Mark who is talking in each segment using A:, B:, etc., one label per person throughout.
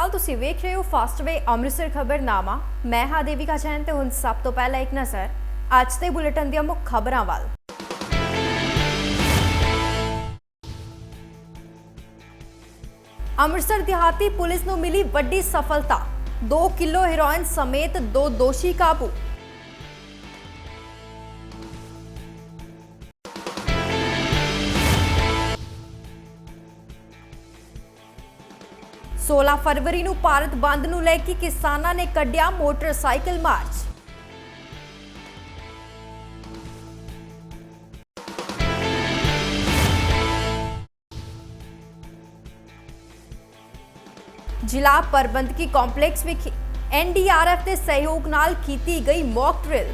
A: ਅਕਾਲ ਤੁਸੀਂ ਵੇਖ ਰਹੇ ਹੋ ਫਾਸਟਵੇ ਅੰਮ੍ਰਿਤਸਰ ਖਬਰਨਾਮਾ। ਮੈਂ ਹਾਂ ਦੇਵਿਕਾ ਜੈਨ ਤੇ ਹੁਣ ਸਭ ਤੋਂ ਪਹਿਲਾਂ ਇੱਕ ਨਜ਼ਰ ਅੱਜ ਦੇ ਬੁਲੇਟਿਨ ਦੀਆਂ ਮੁੱਖ ਖਬਰਾਂ ਵੱਲ। ਅੰਮ੍ਰਿਤਸਰ ਦਿਹਾਤੀ ਪੁਲਿਸ ਨੂੰ ਮਿਲੀ ਵੱਡੀ ਸਫਲਤਾ। 2 ਕਿਲੋ ਹੈਰੋਇਨ ਸਮੇਤ ਦੋ ਦੋਸ਼ੀ ਕਾਬੂ। ਸੋਲਾਂ ਫਰਵਰੀ ਨੂੰ ਭਾਰਤ ਬੰਦ ਨੂੰ ਲੈ ਕੇ ਕਿਸਾਨਾਂ ਨੇ ਕੱਢਿਆ ਮੋਟਰਸਾਈਕਲ ਮਾਰਚ। ਜ਼ਿਲ੍ਹਾ ਪ੍ਰਬੰਧਕੀ ਕੰਪਲੈਕਸ ਵਿਖੇ ਐਨਡੀਆਰਐਫ ਦੇ ਸਹਿਯੋਗ ਨਾਲ ਕੀਤੀ ਗਈ ਮੌਕ ਡਰਿਲ।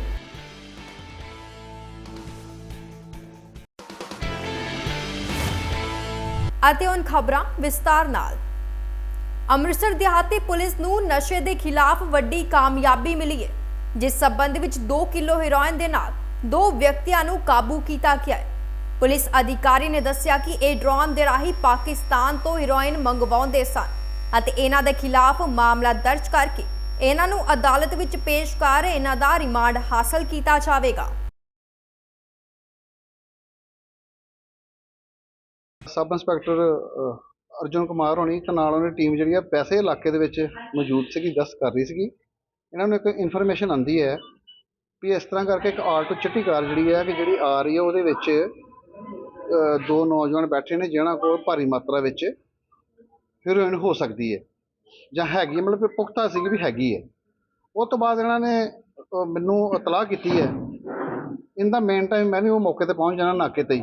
A: ਅਤੇ ਹੁਣ ਖਬਰਾਂ ਵਿਸਤਾਰ ਨਾਲ। ਅੰਮ੍ਰਿਤਸਰ ਦਿਹਾਤੀ ਪੁਲਿਸ ਨੂੰ ਨਸ਼ੇ ਦੇ ਖਿਲਾਫ ਵੱਡੀ ਕਾਮਯਾਬੀ ਮਿਲੀ ਹੈ, ਜਿਸ ਸਬੰਧ ਵਿੱਚ 2 ਕਿਲੋ ਹੈਰੋਇਨ ਦੇ ਨਾਲ ਦੋ ਵਿਅਕਤੀਆਂ ਨੂੰ ਕਾਬੂ ਕੀਤਾ ਗਿਆ ਹੈ। ਪੁਲਿਸ ਅਧਿਕਾਰੀ ਨੇ ਦੱਸਿਆ ਕਿ ਇਹ ਡਰੋਨ ਦੇ ਰਾਹੀਂ ਪਾਕਿਸਤਾਨ ਤੋਂ ਹੈਰੋਇਨ ਮੰਗਵਾਉਂਦੇ ਸਨ ਅਤੇ ਇਹਨਾਂ ਦੇ ਖਿਲਾਫ ਮਾਮਲਾ ਦਰਜ ਕਰਕੇ ਇਹਨਾਂ ਨੂੰ ਅਦਾਲਤ ਵਿੱਚ ਪੇਸ਼ ਕਰ ਇਹਨਾਂ ਦਾ ਰਿਮਾਂਡ ਹਾਸਲ ਕੀਤਾ ਜਾਵੇਗਾ।
B: ਸਬ ਇੰਸਪੈਕਟਰ ਅਰਜੁਨ ਕੁਮਾਰ ਹੋਣੀ ਤੇ ਨਾਲ ਉਹਨਾਂ ਦੀ ਟੀਮ ਜਿਹੜੀ ਆ ਪੈਸੇ ਇਲਾਕੇ ਦੇ ਵਿੱਚ ਮੌਜੂਦ ਸੀਗੀ ਗਸ਼ਤ ਕਰ ਰਹੀ ਸੀਗੀ। ਇਹਨਾਂ ਨੂੰ ਇੱਕ ਇਨਫੋਰਮੇਸ਼ਨ ਆਂਦੀ ਹੈ ਵੀ ਇਸ ਤਰ੍ਹਾਂ ਕਰਕੇ ਇੱਕ ਆਲਟੋ ਚਿੱਟੀ ਕਾਰ ਜਿਹੜੀ ਹੈ ਕਿ ਜਿਹੜੀ ਆ ਰਹੀ ਹੈ ਉਹਦੇ ਵਿੱਚ ਦੋ ਨੌਜਵਾਨ ਬੈਠੇ ਨੇ ਜਿਹਨਾਂ ਕੋਲ ਭਾਰੀ ਮਾਤਰਾ ਵਿੱਚ ਹੀਰੋਇਨ ਹੋ ਸਕਦੀ ਹੈ ਜਾਂ ਹੈਗੀ ਮਤਲਬ ਪੁਖਤਾ ਸੀਗੀ ਵੀ ਹੈਗੀ ਹੈ। ਉਹ ਤੋਂ ਬਾਅਦ ਇਹਨਾਂ ਨੇ ਮੈਨੂੰ ਇਤਲਾਹ ਕੀਤੀ ਹੈ। ਇਨ ਦਾ ਮੇਨ ਟਾਈਮ ਮੈਂ ਵੀ ਉਹ ਮੌਕੇ ਤੇ ਪਹੁੰਚ ਜਾਣਾ ਨਾਕੇ ਤੇ ਹੀ,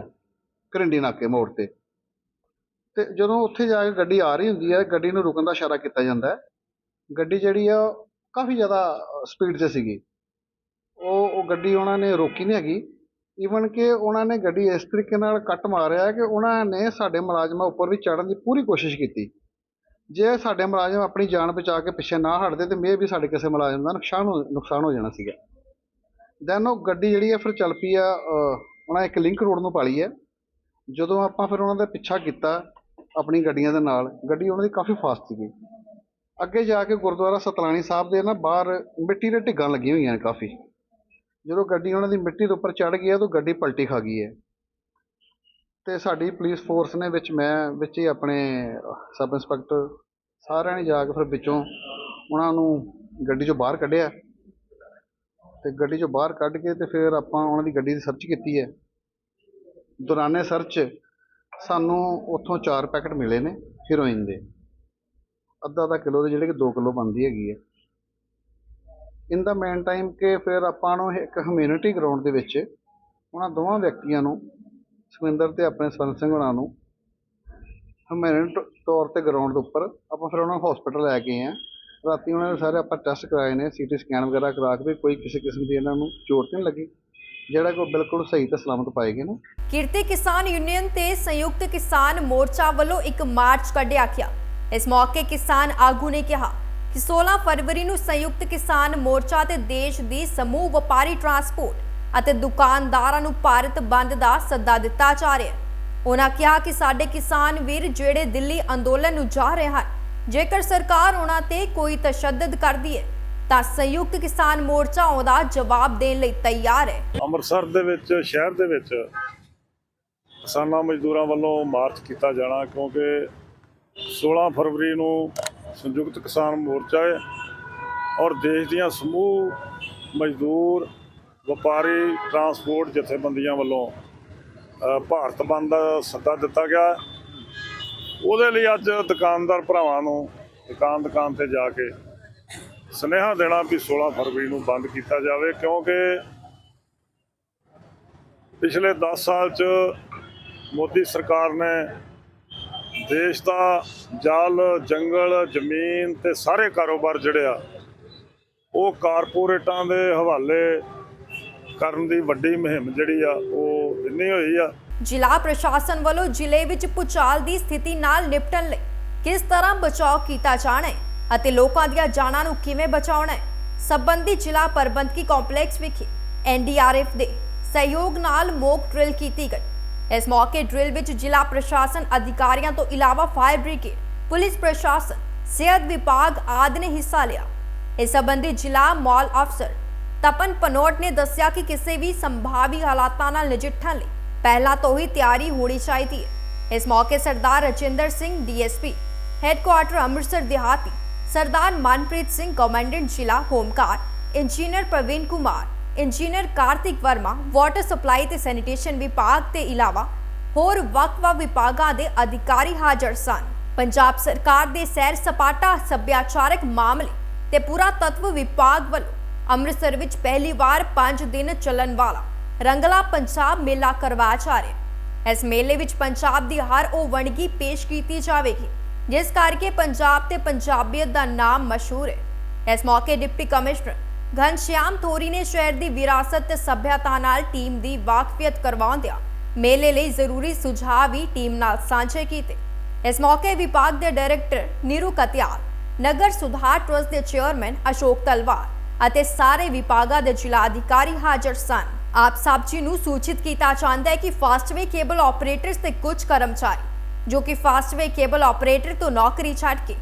B: ਘਰਿੰਡੀ ਨਾਕੇ ਮੋੜ ਤੇ। ਤੇ ਜਦੋਂ ਉੱਥੇ ਜਾ ਕੇ ਗੱਡੀ ਆ ਰਹੀ ਹੁੰਦੀ ਹੈ, ਗੱਡੀ ਨੂੰ ਰੁਕਣ ਦਾ ਇਸ਼ਾਰਾ ਕੀਤਾ ਜਾਂਦਾ ਗੱਡੀ ਜਿਹੜੀ ਆ ਉਹ ਕਾਫੀ ਜ਼ਿਆਦਾ ਸਪੀਡ 'ਤੇ ਸੀਗੀ। ਉਹ ਉਹ ਗੱਡੀ ਉਹਨਾਂ ਨੇ ਰੋਕੀ ਨਹੀਂ ਹੈਗੀ। ਈਵਨ ਕਿ ਉਹਨਾਂ ਨੇ ਗੱਡੀ ਇਸ ਤਰੀਕੇ ਨਾਲ ਕੱਟ ਮਾਰਿਆ ਕਿ ਉਹਨਾਂ ਨੇ ਸਾਡੇ ਮੁਲਾਜ਼ਮਾਂ ਉੱਪਰ ਵੀ ਚੜ੍ਹਨ ਦੀ ਪੂਰੀ ਕੋਸ਼ਿਸ਼ ਕੀਤੀ। ਜੇ ਸਾਡੇ ਮੁਲਾਜ਼ਮ ਆਪਣੀ ਜਾਨ ਬਚਾ ਕੇ ਪਿੱਛੇ ਨਾ ਹਟਦੇ, ਤੇ ਮੇ ਵੀ ਸਾਡੇ ਕਿਸੇ ਮੁਲਾਜ਼ਮ ਦਾ ਨੁਕਸਾਨ ਹੋ ਨੁਕਸਾਨ ਹੋ ਜਾਣਾ ਸੀਗਾ। ਦੈਨ ਉਹ ਗੱਡੀ ਜਿਹੜੀ ਹੈ, ਫਿਰ ਚੱਲ ਪਈ ਆ ਉਹਨਾਂ ਇੱਕ ਲਿੰਕ ਰੋਡ ਨੂੰ ਪਾਲੀ ਹੈ। ਜਦੋਂ ਆਪਾਂ ਫਿਰ ਉਹਨਾਂ ਦਾ ਪਿੱਛਾ ਕੀਤਾ ਆਪਣੀ ਗੱਡੀਆਂ ਦੇ ਨਾਲ, ਗੱਡੀ ਉਹਨਾਂ ਦੀ ਕਾਫੀ ਫਾਸਟ ਸੀਗੀ। ਅੱਗੇ ਜਾ ਕੇ ਗੁਰਦੁਆਰਾ ਸਤਲਾਣੀ ਸਾਹਿਬ ਦੇ ਨਾ ਬਾਹਰ ਮਿੱਟੀ ਦੇ ਢਿੱਗਾਂ ਲੱਗੀਆਂ ਹੋਈਆਂ ਨੇ ਕਾਫੀ। ਜਦੋਂ ਗੱਡੀ ਉਹਨਾਂ ਦੀ ਮਿੱਟੀ ਦੇ ਉੱਪਰ ਚੜ ਗਈ ਹੈ ਤਾਂ ਗੱਡੀ ਪਲਟੀ ਖਾ ਗਈ ਹੈ। ਤੇ ਸਾਡੀ ਪੁਲਿਸ ਫੋਰਸ ਨੇ ਵਿੱਚ ਮੈਂ, ਵਿੱਚ ਹੀ ਆਪਣੇ ਸਬ ਇੰਸਪੈਕਟਰ ਸਾਰਿਆਂ ਨੇ ਜਾ ਕੇ ਫਿਰ ਵਿੱਚੋਂ ਉਹਨਾਂ ਨੂੰ ਗੱਡੀ ਚੋਂ ਬਾਹਰ ਕੱਢਿਆ। ਤੇ ਗੱਡੀ ਚੋਂ ਬਾਹਰ ਕੱਢ ਕੇ ਤੇ ਫਿਰ ਆਪਾਂ ਉਹਨਾਂ ਦੀ ਗੱਡੀ ਦੀ ਸਰਚ ਕੀਤੀ ਹੈ। ਦੌਰਾਨੇ ਸਰਚ ਸਾਨੂੰ ਉੱਥੋਂ ਚਾਰ ਪੈਕਟ ਮਿਲੇ ਨੇ ਹੀਰੋਇਨ ਦੇ। ਅੱਧਾ ਅੱਧਾ ਕਿਲੋ ਦੇ ਜਿਹੜੇ ਕਿ 2 ਕਿਲੋ ਬਣਦੀ ਹੈਗੀ ਹੈ। ਇਨ ਦਾ ਮੇਨ ਟਾਈਮ ਕਿ ਫਿਰ ਆਪਾਂ ਨੂੰ ਇੱਕ ਹਮਿਊਨਿਟੀ ਗਰਾਊਂਡ ਦੇ ਵਿੱਚ ਉਹਨਾਂ ਦੋਵਾਂ ਵਿਅਕਤੀਆਂ ਨੂੰ, ਸੁਖਵਿੰਦਰ ਤੇ ਆਪਣੇ ਸਵਰਨ ਸਿੰਘ ਹੋਣਾ ਨੂੰ ਹਮਿਊਨਿਟ ਤੌਰ ਤੇ ਗਰਾਊਂਡ ਦੇ ਉੱਪਰ ਆਪਾਂ ਫਿਰ ਉਹਨਾਂ ਨੂੰ ਹਸਪੀਟਲ ਲੈ ਕੇ ਆਏ ਹਾਂ। ਰਾਤੀ ਉਹਨਾਂ ਨੇ ਸਾਰੇ ਆਪਾਂ ਟੈਸਟ ਕਰਾਏ ਨੇ ਸੀਟੀ ਸਕੈਨ ਵਗੈਰਾ ਕਰਾ ਕੇ ਵੀ ਕੋਈ ਕਿਸੇ ਕਿਸਮ ਦੀ ਇਹਨਾਂ ਨੂੰ ਚੋਟ ਨਹੀਂ ਲੱਗੀ। ਜਿਹੜਾ ਕਿ ਬਿਲਕੁਲ ਸਹੀ ਤੇ ਸਲਾਮਤ ਪਾਏ ਗਏ ਨੇ
A: ਕਿਸਾਨ ਯੂਨੀਅਨ ਤੇ ਸੰਯੁਕਤ ਕਿਸਾਨ ਮੋਰਚਾ ਵੱਲੋਂ ਇੱਕ ਮਾਰਚ ਕੱਢਿਆ ਗਿਆ। ਇਸ ਮੌਕੇ ਕਿਸਾਨ ਆਗੂ ਨੇ ਕਿਹਾ ਕਿ 16 ਫਰਵਰੀ ਨੂੰ ਸੰਯੁਕਤ ਕਿਸਾਨ ਮੋਰਚਾ ਤੇ ਦੇਸ਼ ਦੀ ਸਮੂਹ ਵਪਾਰੀ ਟਰਾਂਸਪੋਰਟ ਅਤੇ ਦੁਕਾਨਦਾਰਾਂ ਨੂੰ ਭਾਰਤ ਬੰਦ ਦਾ ਸੱਦਾ ਦਿੱਤਾ ਜਾ ਰਿਹਾ ਹੈ। ਉਹਨਾਂ ਕਿਹਾ ਕਿ ਸਾਡੇ ਕਿਸਾਨ ਵੀਰ ਜਿਹੜੇ ਦਿੱਲੀ ਅੰਦੋਲਨ ਨੂੰ ਜਾ ਰਹੇ ਹਨ, ਜੇਕਰ ਸਰਕਾਰ ਉਹਨਾਂ ਤੇ ਕੋਈ ਤਸ਼ੱਦਦ ਕਰਦੀ ਹੈ ਤਾਂ ਸੰਯੁਕਤ ਕਿਸਾਨ ਮੋਰਚਾ ਉਹਦਾ ਜਵਾਬ ਦੇਣ ਲਈ ਤਿਆਰ ਹੈ।
C: ਅੰਮ੍ਰਿਤਸਰ ਦੇ ਵਿੱਚ, ਸ਼ਹਿਰ ਦੇ ਵਿੱਚ ਕਿਸਾਨਾਂ ਮਜ਼ਦੂਰਾਂ ਵੱਲੋਂ ਮਾਰਚ ਕੀਤਾ ਜਾਣਾ ਕਿਉਂਕਿ 16 ਫਰਵਰੀ ਨੂੰ ਸੰਯੁਕਤ ਕਿਸਾਨ ਮੋਰਚਾ ਹੈ ਔਰ ਦੇਸ਼ ਦੀਆਂ ਸਮੂਹ ਮਜ਼ਦੂਰ ਵਪਾਰੀ ਟਰਾਂਸਪੋਰਟ ਜਥੇਬੰਦੀਆਂ ਵੱਲੋਂ ਭਾਰਤ ਬੰਦ ਦਾ ਸੱਦਾ ਦਿੱਤਾ ਗਿਆ। ਉਹਦੇ ਲਈ ਅੱਜ ਦੁਕਾਨਦਾਰ ਭਰਾਵਾਂ ਨੂੰ ਦੁਕਾਨ ਦੁਕਾਨ ਤੇ ਜਾ ਕੇ ਸੁਨੇਹਾ ਦੇਣਾ ਵੀ 16 ਫਰਵਰੀ ਨੂੰ ਬੰਦ ਕੀਤਾ ਜਾਵੇ, ਕਿਉਂਕਿ ਪਿਛਲੇ 10 ਸਾਲ ਚ ਮੋਦੀ ਸਰਕਾਰ ਨੇ ਦੇਸ਼ ਦਾ ਜਲ, ਜੰਗਲ, ਜ਼ਮੀਨ ਤੇ ਸਾਰੇ ਕਾਰੋਬਾਰ ਜਿਹੜੇ ਆ, ਉਹ ਕਾਰਪੋਰੇਟਾਂ ਦੇ ਹਵਾਲੇ ਕਰਨ ਦੀ ਵੱਡੀ ਮੁਹਿੰਮ ਜਿਹੜੀ ਆ, ਉਹ ਇੰਨੀ ਹੋਈ ਆ।
A: ਜ਼ਿਲ੍ਹਾ ਪ੍ਰਸ਼ਾਸਨ ਵੱਲੋਂ ਜ਼ਿਲ੍ਹੇ ਵਿੱਚ ਭੂਚਾਲ ਦੀ ਸਥਿਤੀ ਨਾਲ ਨਿਪਟਣ ਲਈ ਕਿਸ ਤਰ੍ਹਾਂ ਬਚਾਅ ਕੀਤਾ ਜਾਣਾ ਹੈ? ਅਤੇ ਲੋਕਾਂ ਦੀਆਂ ਜਾਨਾਂ ਨੂੰ ਕਿਵੇਂ ਬਚਾਉਣਾ ਹੈ? ਸਬੰਧੀ ਜ਼ਿਲ੍ਹਾ ਪ੍ਰਬੰਧਕੀ ਕੰਪਲੈਕਸ ਵਿਖੇ ਐਨਡੀਆਰਐਫ ਦੇ ਸਹਿਯੋਗ ਨਾਲ ਮੋਕ ਡਰਿਲ ਕੀਤੀ ਗਈ। ਇਸ ਮੌਕੇ ਡਰਿਲ ਵਿੱਚ ਜ਼ਿਲ੍ਹਾ ਪ੍ਰਸ਼ਾਸਨ ਅਧਿਕਾਰੀਆਂ ਤੋਂ ਇਲਾਵਾ ਫਾਇਰ ਬ੍ਰਿਗੇਡ, ਪੁਲਿਸ ਪ੍ਰਸ਼ਾਸਨ, ਸਿਹਤ ਵਿਭਾਗ ਆਦਿ ਨੇ ਹਿੱਸਾ ਲਿਆ। ਇਸ ਸੰਬੰਧੀ ਜ਼ਿਲ੍ਹਾ ਮਾਲ ਅਫਸਰ ਤਪਨ ਪਨੋਟ ਨੇ ਦੱਸਿਆ ਕਿ ਕਿਸੇ ਵੀ ਸੰਭਾਵੀ ਹਾਲਾਤਾਂ ਨਾਲ ਨਜਿੱਠਣ ਲਈ ਪਹਿਲਾਂ ਤੋਂ ਹੀ ਤਿਆਰੀ ਹੋਣੀ ਚਾਹੀਦੀ ਹੈ। ਇਸ ਮੌਕੇ ਸਰਦਾਰ ਰਜਿੰਦਰ ਸਿੰਘ ਡੀਐਸਪੀ ਹੈੱਡਕੁਆਰਟਰ ਅੰਮ੍ਰਿਤਸਰ ਦਿਹਾਤੀ ਸਰਦਾਰ ਮਨਪ੍ਰੀਤ ਸਿੰਘ ਕਮਾਂਡੈਂਟ ਜ਼ਿਲ੍ਹਾ home guard engineer Parveen Kumar, engineer Kartik Verma, water supply ਤੇ ਸੈਨੀਟੇਸ਼ਨ ਵਿਭਾਗ ਤੇ ਇਲਾਵਾ ਹੋਰ ਵੱਖ-ਵੱਖ ਵਿਭਾਗਾਂ ਦੇ ਅਧਿਕਾਰੀ ਹਾਜ਼ਰ ਸਨ। ਪੰਜਾਬ ਸਰਕਾਰ ਦੇ ਸੈਰ ਸਪਾਟਾ ਸੱਭਿਆਚਾਰਕ ਮਾਮਲੇ ਤੇ ਪੂਰਾ ਤੱਤਵ ਵਿਭਾਗ ਵੱਲੋਂ ਅੰਮ੍ਰਿਤਸਰ ਵਿੱਚ ਪਹਿਲੀ ਵਾਰ 5 ਦਿਨ ਚੱਲਣ ਵਾਲਾ ਰੰਗਲਾ ਪੰਜਾਬ ਮੇਲਾ ਕਰਵਾਇਆ ਜਾ ਰਿਹਾ ਇਸ ਮੇਲੇ ਵਿੱਚ ਪੰਜਾਬ ਦੀ ਹਰ ਉਹ ਵਣਗੀ ਪੇਸ਼ ਕੀਤੀ ਜਾਵੇਗੀ। ਜਿਸ ਕਰਕੇ ਪੰਜਾਬ ਤੇ ਪੰਜਾਬੀਅਤ ਦਾ ਨਾਮ ਮਸ਼ਹੂਰ ਹੈ। ਇਸ ਮੌਕੇ ਡਿਪਟੀ ਕਮਿਸ਼ਨਰ ਘਨਸ਼ਿਆਮ ਥੋਰੀ ਨੇ ਸ਼ਹਿਰ ਦੀ ਵਿਰਾਸਤ ਤੇ ਸੱਭਿਅਤਾ ਨਾਲ ਟੀਮ ਦੀ ਵਾਕਫੀਅਤ ਕਰਵਾਉਂਦਿਆਂ ਮੇਲੇ ਲਈ ਜ਼ਰੂਰੀ ਸੁਝਾਅ ਵੀ ਟੀਮ ਨਾਲ ਸਾਂਝੇ ਕੀਤੇ। ਇਸ ਮੌਕੇ ਵਿਭਾਗ ਦੇ ਡਾਇਰੈਕਟਰ ਨੀਰੂ ਕਤਿਆਲ, ਨਗਰ ਸੁਧਾਰ ਟਰਸਟ ਦੇ ਚੇਅਰਮੈਨ ਅਸ਼ੋਕ ਤਲਵਾਰ ਅਤੇ ਸਾਰੇ ਵਿਭਾਗਾਂ ਦੇ ਜ਼ਿਲ੍ਹਾ ਅਧਿਕਾਰੀ ਹਾਜ਼ਰ ਸਨ। ਆਪ ਸਭ ਜੀ ਨੂੰ ਸੂਚਿਤ ਕੀਤਾ ਜਾਂਦਾ ਹੈ ਕਿ ਫਾਸਟਵੇ ਕੇਬਲ ਆਪਰੇਟਰਸ ਤੇ ਕੁਝ ਕਰਮਚਾਰੀ ਜੋ ਕਿ ਫਾਸਟਵੇ ਕੇਬਲ ਆਪਰੇਟਰ ਤੋਂ ਨੌਕਰੀ ਛੱਡ ਕੇ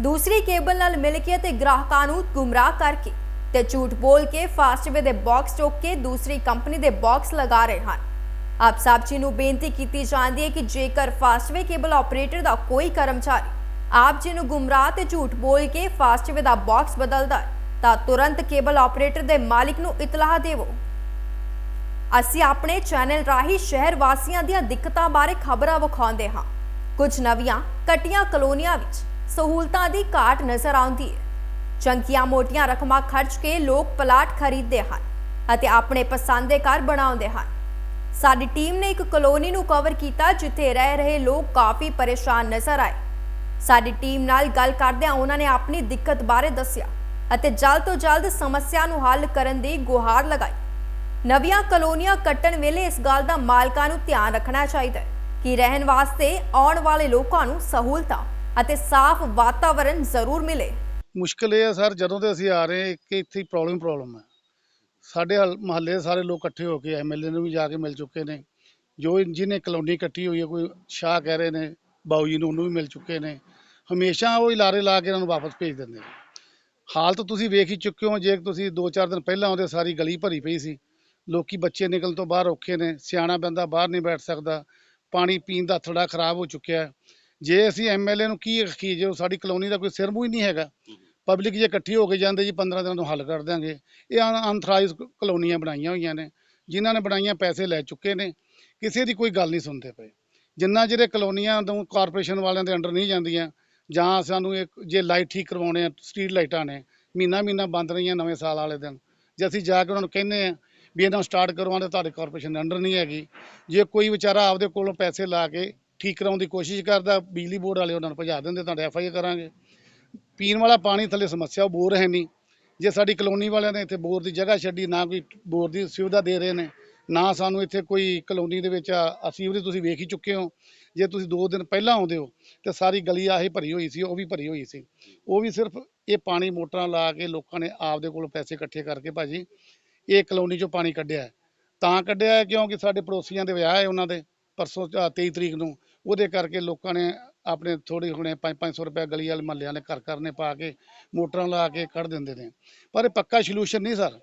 A: ਦੂਸਰੀ ਕੇਬਲ ਨਾਲ ਮਿਲ ਕੇ ਤੇ ਗ੍ਰਾਹਕਾਂ ਨੂੰ ਗੁੰਮਰਾਹ ਕਰਕੇ ਤੇ ਝੂਠ ਬੋਲ ਕੇ ਫਾਸਟਵੇ ਦੇ ਬਾਕਸ ਚੁੱਕ ਕੇ ਦੂਸਰੀ ਕੰਪਨੀ ਦੇ ਬਾਕਸ ਲਗਾ ਰਹੇ ਹਨ। ਆਪ ਸਭ ਜੀ ਨੂੰ ਬੇਨਤੀ ਕੀਤੀ ਜਾਂਦੀ ਹੈ ਕਿ ਜੇਕਰ ਫਾਸਟਵੇ ਕੇਬਲ ਆਪਰੇਟਰ ਦਾ ਕੋਈ ਕਰਮਚਾਰੀ ਆਪ ਜੀ ਨੂੰ ਗੁੰਮਰਾਹ ਤੇ ਝੂਠ ਬੋਲ ਕੇ ਫਾਸਟਵੇ ਦਾ ਬਾਕਸ ਬਦਲਦਾ ਹੈ, ਤਾਂ ਤੁਰੰਤ ਕੇਬਲ ਆਪਰੇਟਰ ਦੇ ਮਾਲਿਕ ਨੂੰ ਇਤਲਾਹ ਦੇਵੋ। ਅਸੀਂ ਆਪਣੇ ਚੈਨਲ ਰਾਹੀਂ ਸ਼ਹਿਰ ਵਾਸੀਆਂ ਦੀਆਂ ਦਿੱਕਤਾਂ ਬਾਰੇ ਖਬਰਾਂ ਵਿਖਾਉਂਦੇ ਹਾਂ। ਕੁਝ ਨਵੀਆਂ ਕਟੀਆਂ ਕਲੋਨੀਆਂ ਵਿੱਚ ਸਹੂਲਤਾਂ ਦੀ ਘਾਟ ਨਜ਼ਰ ਆਉਂਦੀ ਹੈ। ਚੰਕੀਆਂ ਮੋਟੀਆਂ ਰਕਮਾਂ ਖਰਚ ਕੇ ਲੋਕ ਪਲਾਟ ਖਰੀਦਦੇ ਹਨ ਅਤੇ ਆਪਣੇ ਪਸੰਦ ਦੇ ਘਰ ਬਣਾਉਂਦੇ ਹਨ। ਸਾਡੀ ਟੀਮ ਨੇ ਇੱਕ ਕਲੋਨੀ ਨੂੰ ਕਵਰ ਕੀਤਾ ਜਿੱਥੇ ਰਹਿ ਰਹੇ ਲੋਕ ਕਾਫੀ ਪਰੇਸ਼ਾਨ ਨਜ਼ਰ ਆਏ। ਸਾਡੀ ਟੀਮ ਨਾਲ ਗੱਲ ਕਰਦਿਆਂ ਉਹਨਾਂ ਨੇ ਆਪਣੀ ਦਿੱਕਤ ਬਾਰੇ ਦੱਸਿਆ ਅਤੇ ਜਲਦ ਤੋਂ ਜਲਦ ਸਮੱਸਿਆ ਨੂੰ ਹੱਲ ਕਰਨ ਦੀ ਗੁਹਾਰ ਲਗਾਈ। ਨਵੀਆਂ ਕਲੋਨੀਆਂ ਕੱਟਣ ਵੇਲੇ ਇਸ ਗੱਲ ਦਾ ਮਾਲਕਾਂ ਨੂੰ ਧਿਆਨ ਰੱਖਣਾ ਚਾਹੀਦਾ ਹੈ। ਕਿ ਰਹਿਣ ਵਾਸਤੇ ਆਉਣ ਵਾਲੇ ਲੋਕਾਂ ਨੂੰ ਸਹੂਲਤਾਂ ਅਤੇ ਸਾਫ਼ ਵਾਤਾਵਰਣ ਜ਼ਰੂਰ ਮਿਲੇ।
D: ਮੁਸ਼ਕਲ ਇਹ ਹੈ ਸਰ, ਜਦੋਂ ਤੇ ਅਸੀਂ ਆ ਰਹੇ ਕਿ ਇੱਥੇ ਪ੍ਰੋਬਲਮ ਪ੍ਰੋਬਲਮ ਹੈ। ਸਾਡੇ ਮਹੱਲੇ ਦੇ ਸਾਰੇ ਲੋਕ ਇਕੱਠੇ ਹੋ ਕੇ ਐਮਐਲਏ ਨੂੰ ਵੀ ਜਾ ਕੇ ਮਿਲ ਚੁੱਕੇ ਨੇ। ਜੋ ਜਿਹਨੇ ਕਲੋਨੀ ਇਕੱਠੀ ਹੋਈ ਹੈ, ਕੋਈ ਸ਼ਾਹ ਕਹਿ ਰਹੇ ਨੇ, ਬਾਊ ਜੀ ਨੂੰ ਉਹਨੂੰ ਵੀ ਮਿਲ ਚੁੱਕੇ ਨੇ। ਹਮੇਸ਼ਾ ਉਹ ਇਲਾਰੇ ਲਾ ਕੇ ਇਹਨਾਂ ਨੂੰ ਵਾਪਸ ਭੇਜ ਦਿੰਦੇ ਨੇ। ਹਾਲਤ ਤੁਸੀਂ ਵੇਖ ਹੀ ਚੁੱਕੇ ਹੋ, ਜੇ ਤੁਸੀਂ 2-4 ਦਿਨ ਪਹਿਲਾਂ ਆਉਂਦੇ ਸਾਰੀ ਗਲੀ ਭਰੀ ਪਈ ਸੀ। ਲੋਕੀ ਬੱਚੇ ਨਿਕਲਣ ਤੋਂ ਬਾਹਰ ਔਖੇ ਨੇ, ਸਿਆਣਾ ਬੰਦਾ ਬਾਹਰ ਨਹੀਂ ਬੈਠ ਸਕਦਾ। ਪਾਣੀ ਪੀਣ ਦਾ ਥੜਾ ਖਰਾਬ ਹੋ ਚੁੱਕਿਆ ਹੈ। ਜੇ ਅਸੀਂ ਐਮਐਲਏ ਨੂੰ ਕੀ ਆਖੀਏ ਜੇ ਸਾਡੀ ਕਲੋਨੀ ਦਾ ਕੋਈ ਸਿਰ ਮੂੰਹ ਹੀ ਨਹੀਂ ਹੈਗਾ ਪਬਲਿਕ ਜੇ ਇਕੱਠੀ ਹੋ ਕੇ ਜਾਂਦੇ ਜੀ 15 ਦਿਨਾਂ ਨੂੰ ਹੱਲ ਕਰ ਦਿਆਂਗੇ। ਇਹ ਅਨਥਰਾਈਜ਼ ਕਲੋਨੀਆਂ ਬਣਾਈਆਂ ਹੋਈਆਂ ਨੇ ਜਿਨ੍ਹਾਂ ਨੇ ਬਣਾਈਆਂ ਪੈਸੇ ਲੈ ਚੁੱਕੇ ਨੇ। ਕਿਸੇ ਦੀ ਕੋਈ ਗੱਲ ਨਹੀਂ ਸੁਣਦੇ ਪਏ। ਜਿੰਨਾ ਜਿਹੜੇ ਕਲੋਨੀਆਂ ਨੂੰ ਕਾਰਪੋਰੇਸ਼ਨ ਵਾਲਿਆਂ ਦੇ ਅੰਡਰ ਨਹੀਂ ਜਾਂਦੀਆਂ ਜਾਂ ਸਾਨੂੰ ਇੱਕ ਜੇ ਲਾਈਟ ਠੀਕ ਕਰਵਾਉਣੇ ਆ ਸਟਰੀਟ ਲਾਈਟਾਂ ਨੇ ਮਹੀਨਾ ਮਹੀਨਾ ਬੰਦ ਰਹੀਆਂ ਨਵੇਂ ਸਾਲ ਵਾਲੇ ਦਿਨ ਜੇ ਅਸੀਂ ਜਾ ਕੇ ਉਹਨਾਂ ਨੂੰ ਕਹਿੰਦੇ ਆ ਵੀ ਇਹਨਾਂ ਨੂੰ ਸਟਾਰਟ ਕਰਵਾਉਂਦੇ ਤੁਹਾਡੇ ਕਾਰਪੋਰੇਸ਼ਨ ਦੇ ਅੰਡਰ ਨਹੀਂ ਹੈਗੀ। ਜੇ ਕੋਈ ਵਿਚਾਰਾ ਆਪਦੇ ਕੋਲੋਂ ਪੈਸੇ ਲਾ ਕੇ ਠੀਕ ਕਰਾਉਣ ਦੀ ਕੋਸ਼ਿਸ਼ ਕਰਦਾ, ਬਿਜਲੀ ਬੋਰਡ ਵਾਲੇ ਉਹਨਾਂ ਨੂੰ ਭਜਾ ਦਿੰਦੇ, ਤੁਹਾਡੇ ਐਫ ਆਈ ਕਰਾਂਗੇ। ਪੀਣ ਵਾਲਾ ਪਾਣੀ ਥੱਲੇ ਸਮੱਸਿਆ, ਉਹ ਬੋਰ ਹੈ ਨਹੀਂ। ਜੇ ਸਾਡੀ ਕਲੋਨੀ ਵਾਲਿਆਂ ਨੇ ਇੱਥੇ ਬੋਰ ਦੀ ਜਗ੍ਹਾ ਛੱਡੀ, ਨਾ ਕੋਈ ਬੋਰ ਦੀ ਸੁਵਿਧਾ ਦੇ ਰਹੇ ਨੇ, ਨਾ ਸਾਨੂੰ ਇੱਥੇ ਕੋਈ ਕਲੋਨੀ ਦੇ ਵਿੱਚ ਆ ਸੀਵਰੇਜ ਤੁਸੀਂ ਵੇਖ ਹੀ ਚੁੱਕੇ ਹੋ। ਜੇ ਤੁਸੀਂ 2 ਦਿਨ ਪਹਿਲਾਂ ਆਉਂਦੇ ਹੋ, ਤੇ ਸਾਰੀ ਗਲੀ ਆਹੀ ਭਰੀ ਹੋਈ ਸੀ, ਉਹ ਵੀ ਭਰੀ ਹੋਈ ਸੀ। ਉਹ ਵੀ ਸਿਰਫ ਇਹ ਪਾਣੀ ਮੋਟਰਾਂ ਲਾ ਕੇ ਲੋਕਾਂ ਨੇ ਆਪਦੇ ਕੋਲੋਂ ਪੈਸੇ ਇਕੱਠੇ ਕਰਕੇ ਭਾਜੀ ਇਹ ਕਲੋਨੀ ਚੋਂ ਪਾਣੀ ਕੱਢਿਆ ਤਾਂ ਕੱਢਿਆ ਹੈ ਕਿਉਂਕਿ ਸਾਡੇ ਪੜੋਸੀਆਂ ਦੇ ਵਿਆਹ ਹੈ ਉਹਨਾਂ ਦੇ ਪਰਸੋਂ ਅ, 23 ਤਰੀਕ ਨੂੰ। ਉਹਦੇ ਕਰਕੇ ਲੋਕਾਂ ਨੇ ਆਪਣੇ ਥੋੜੀ ਹੁਣੇ 5-500 ਰੁਪਏ ਗਲੀ ਵਾਲੇ ਮਹੱਲਿਆਂ ਨੇ ਘਰ ਘਰ ਨੇ ਪਾ ਕੇ ਮੋਟਰਾਂ ਲਾ ਕੇ ਕੱਢ ਦਿੰਦੇ ਨੇ। ਪਰ ਇਹ ਪੱਕਾ ਸੋਲੂਸ਼ਨ ਨਹੀਂ ਸਰ।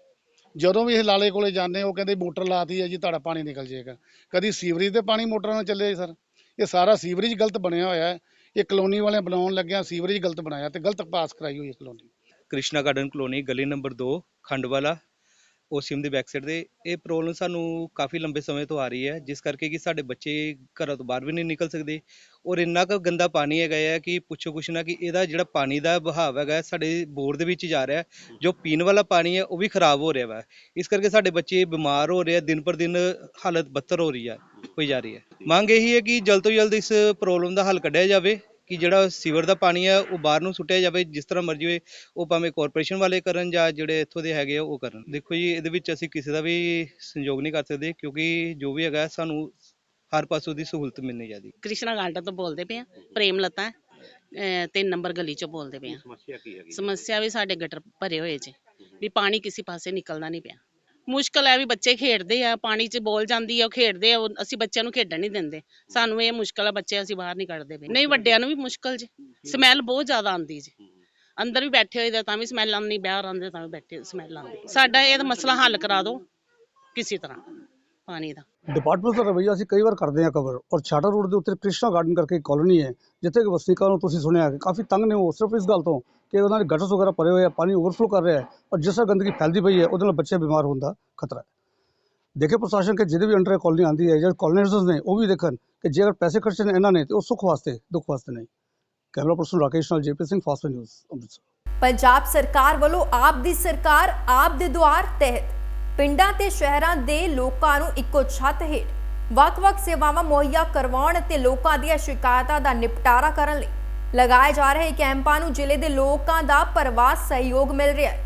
D: ਜਦੋਂ ਵੀ ਇਹ ਲਾਲੇ ਕੋਲੇ ਜਾਂਦੇ ਉਹ ਕਹਿੰਦੇ ਮੋਟਰ ਲਾਤੀ ਹੈ ਜੀ ਤੁਹਾਡਾ ਪਾਣੀ ਨਿਕਲ ਜਾਏਗਾ। ਕਦੀ ਸੀਵਰੇਜ ਦੇ ਪਾਣੀ ਮੋਟਰਾਂ ਨਾਲ ਚੱਲੇ ਸਰ। ਇਹ ਸਾਰਾ ਸੀਵਰੇਜ ਗਲਤ ਬਣਿਆ ਹੋਇਆ ਹੈ। ਇਹ ਕਲੋਨੀ ਵਾਲਿਆਂ ਬਣਾਉਣ ਲੱਗਿਆ ਸੀਵਰੇਜ ਗਲਤ ਬਣਾਇਆ ਤੇ ਗਲਤ ਪਾਸ ਕਰਾਈ ਹੋਈ ਹੈ ਕਲੋਨੀ।
E: ਕ੍ਰਿਸ਼ਨਾ ਗਾਰਡਨ ਕਲੋਨੀ ਗਲੀ ਨੰਬਰ 2 ਖੰਡਵਾਲਾ। ਓਸੀਐਮ ਦੇ ਬੈਕਸਾਈਡ ਦੇ, ਇਹ ਪ੍ਰੋਬਲਮ ਸਾਨੂੰ ਕਾਫੀ ਲੰਬੇ ਸਮੇਂ ਤੋਂ ਆ ਰਹੀ ਹੈ, ਜਿਸ ਕਰਕੇ ਕਿ ਸਾਡੇ ਬੱਚੇ ਘਰਾਂ ਤੋਂ ਬਾਹਰ ਵੀ ਨਹੀਂ ਨਿਕਲ ਸਕਦੇ ਔਰ ਇੰਨਾ ਕੁ ਗੰਦਾ ਪਾਣੀ ਹੈਗਾ ਹੈ ਕਿ ਪੁੱਛੋ ਕੁਛ ਨਾ ਕਿ ਇਹਦਾ ਜਿਹੜਾ ਪਾਣੀ ਦਾ ਵਹਾਅ ਹੈਗਾ ਸਾਡੇ ਬੋਰ ਦੇ ਵਿੱਚ ਜਾ ਰਿਹਾ ਜੋ ਪੀਣ ਵਾਲਾ ਪਾਣੀ ਹੈ ਉਹ ਵੀ ਖਰਾਬ ਹੋ ਰਿਹਾ ਵਾ। ਇਸ ਕਰਕੇ ਸਾਡੇ ਬੱਚੇ ਬਿਮਾਰ ਹੋ ਰਹੇ ਆ, ਦਿਨ ਪਰ ਦਿਨ ਹਾਲਤ ਬਦਤਰ ਹੋ ਰਹੀ ਹੈ ਹੋਈ ਜਾ ਰਹੀ ਹੈ। ਮੰਗ ਇਹੀ ਹੈ ਕਿ ਜਲਦ ਤੋਂ ਜਲਦ ਇਸ ਪ੍ਰੋਬਲਮ ਦਾ ਹੱਲ ਕੱਢਿਆ ਜਾਵੇ ਕਿ ਜਿਹੜਾ ਸੀਵਰ ਦਾ ਪਾਣੀ ਹੈ ਉਹ ਬਾਹਰ ਨੂੰ ਸੁੱਟਿਆ ਜਾਵੇ ਜਿਸ ਤਰ੍ਹਾਂ ਮਰਜ਼ੀ ਹੋਏ ਉਹ ਭਾਵੇਂ ਕਾਰਪੋਰੇਸ਼ਨ ਵਾਲੇ ਕਰਨ ਜਾਂ ਜਿਹੜੇ ਇੱਥੋਂ ਦੇ ਹੈਗੇ ਆ ਉਹ ਕਰਨ। ਦੇਖੋ ਜੀ ਇਹਦੇ ਵਿੱਚ ਅਸੀਂ ਕਿਸੇ ਦਾ ਵੀ ਸੰਯੋਗ ਨਹੀਂ ਕਰ ਸਕਦੇ ਕਿਉਂਕਿ ਜੋ ਵੀ ਹੈਗਾ ਸਾਨੂੰ ਹਰ ਪਾਸੋਂ ਦੀ ਸਹੂਲਤ ਮਿਲਣੀ ਚਾਹੀਦੀ।
F: ਕ੍ਰਿਸ਼ਨਾ ਗਾਰਡਨ ਤੋਂ ਬੋਲਦੇ ਪਏ ਆ ਪ੍ਰੇਮ ਲਤਾ ਤਿੰਨ ਨੰਬਰ ਗਲੀ ਚੋਂ ਬੋਲਦੇ ਪਏ ਆ।
G: ਸਮੱਸਿਆ ਕੀ ਹੈਗੀ?
F: ਸਮੱਸਿਆ ਵੀ ਸਾਡੇ ਗਟਰ ਭਰੇ ਹੋਏ ਚ ਵੀ ਪਾਣੀ ਕਿਸੇ ਪਾਸੇ ਨਿਕਲਦਾ ਨਹੀਂ ਪਿਆ। ਮੁਸ਼ਕਲ ਹੈ ਵੀ ਬੱਚੇ ਖੇਡਦੇ ਆ, ਪਾਣੀ 'ਚ ਬੋਲ ਜਾਂਦੀ ਆ, ਉਹ ਖੇਡਦੇ ਆ, ਉਹ- ਅਸੀਂ ਬੱਚਿਆਂ ਨੂੰ ਖੇਡਣ ਨਹੀਂ ਦਿੰਦੇ। ਸਾਨੂੰ ਇਹ ਮੁਸ਼ਕਲ ਆ, ਬੱਚੇ ਅਸੀਂ ਬਾਹਰ ਨਹੀਂ ਕੱਢਦੇ ਪਏ ਨਹੀਂ, ਵੱਡਿਆਂ ਨੂੰ ਵੀ ਮੁਸ਼ਕਲ ਜੀ। ਸਮੈਲ ਬਹੁਤ ਜ਼ਿਆਦਾ ਆਉਂਦੀ ਜੀ। ਅੰਦਰ ਵੀ ਬੈਠੇ ਹੋਏ ਦਾ ਤਾਂ ਵੀ ਸਮੈਲ ਆਉਂਦੀ, ਬਾਹਰ ਆਉਂਦੇ ਤਾਂ ਵੀ ਬੈਠੇ ਸਮੈਲ ਆਉਂਦੀ। ਸਾਡਾ ਇਹ ਮਸਲਾ ਹੱਲ ਕਰਾ ਦਿਓ, ਕਿਸੇ ਤਰ੍ਹਾਂ, ਪਾਣੀ ਦਾ।
G: ਡਿਪਾਰਟਮੈਂਟ ਦਾ ਰਵੱਈਆ ਅਸੀਂ ਕਈ ਵਾਰ ਕਰਦੇ ਹਾਂ ਕਵਰ ਔਰ ਛਾਟਾ ਰੋਡ ਦੇ ਉੱਤੇ ਕ੍ਰਿਸ਼ਨਾ ਗਾਰਡਨ ਕਰਕੇ ਇੱਕ ਕਾਲੋਨੀ ਹੈ, ਜਿੱਥੇ ਕਿ ਵਸਨੀਕਾਂ ਨੂੰ ਤੁਸੀਂ ਸੁਣਿਆ ਕਿ ਕਾਫੀ ਤੰਗ ਨੇ ਉਹ ਸਿਰਫ ਇਸ ਗੱਲ ਤੋਂ। ਕਿ ਉਹਨਾਂ ਦੇ ਗਟਰਸ ਵਗੈਰਾ ਭਰੇ ਹੋਏ ਆ, ਪਾਣੀ ਓਵਰਫਲੋ ਕਰ ਰਿਹਾ ਔਰ ਜਿਸ ਤਰ੍ਹਾਂ ਗੰਦਗੀ ਫੈਲਦੀ ਪਈ ਹੈ, ਉਹਦੇ ਨਾਲ ਬੱਚੇ ਬਿਮਾਰ ਹੋਣ ਦਾ ਖਤਰਾ ਦੇਖੇ ਪ੍ਰਸ਼ਾਸਨ ਕਿ ਜਿਹਦੇ ਵੀ ਅੰਡਰ ਕਾਲੋਨੀ ਆਉਂਦੀ ਹੈ ਜਾਂ ਕਾਲੋਨਾਈਜ਼ਰਸ ਨੇ, ਉਹ ਵੀ ਦੇਖਣ ਕਿ ਜੇ ਪੈਸੇ ਖਰਚੇ ਨੇ ਇਹਨਾਂ ਨੇ, ਤੇ ਉਹ ਸੁੱਖ ਵਾਸਤੇ, ਦੁੱਖ ਵਾਸਤੇ ਨਹੀਂ। ਕੈਮਰਾ ਪਰਸਨ ਰਾਕੇਸ਼ ਨਾਲ JP Singh, fast news, Amritsar.
A: Punjab ਸਰਕਾਰ ਵੱਲੋਂ ਆਪ ਦੀ ਸਰਕਾਰ, ਆਪ ਦੇ ਦੁਆਰ ਤਹਿਤ ਪਿੰਡਾਂ ਤੇ ਸ਼ਹਿਰਾਂ ਦੇ ਲੋਕਾਂ ਨੂੰ ਇੱਕੋ ਛੱਤ ਹੇਠ ਵੱਖ-ਵੱਖ ਸੇਵਾਵਾਂ ਮੁਹੱਈਆ ਕਰਵਾਉਣ ਅਤੇ ਲੋਕਾਂ ਦੀਆਂ ਸ਼ਿਕਾਇਤਾਂ ਦਾ ਨਿਪਟਾਰਾ ਕਰਨ ਲਈ ਲਗਾਏ ਜਾ ਰਹੇ ਕੈਂਪਾਂ ਨੂੰ ਜ਼ਿਲ੍ਹੇ ਦੇ ਲੋਕਾਂ ਦਾ ਪ੍ਰਵਾਸ ਸਹਿਯੋਗ ਮਿਲ ਰਿਹਾ ਹੈ।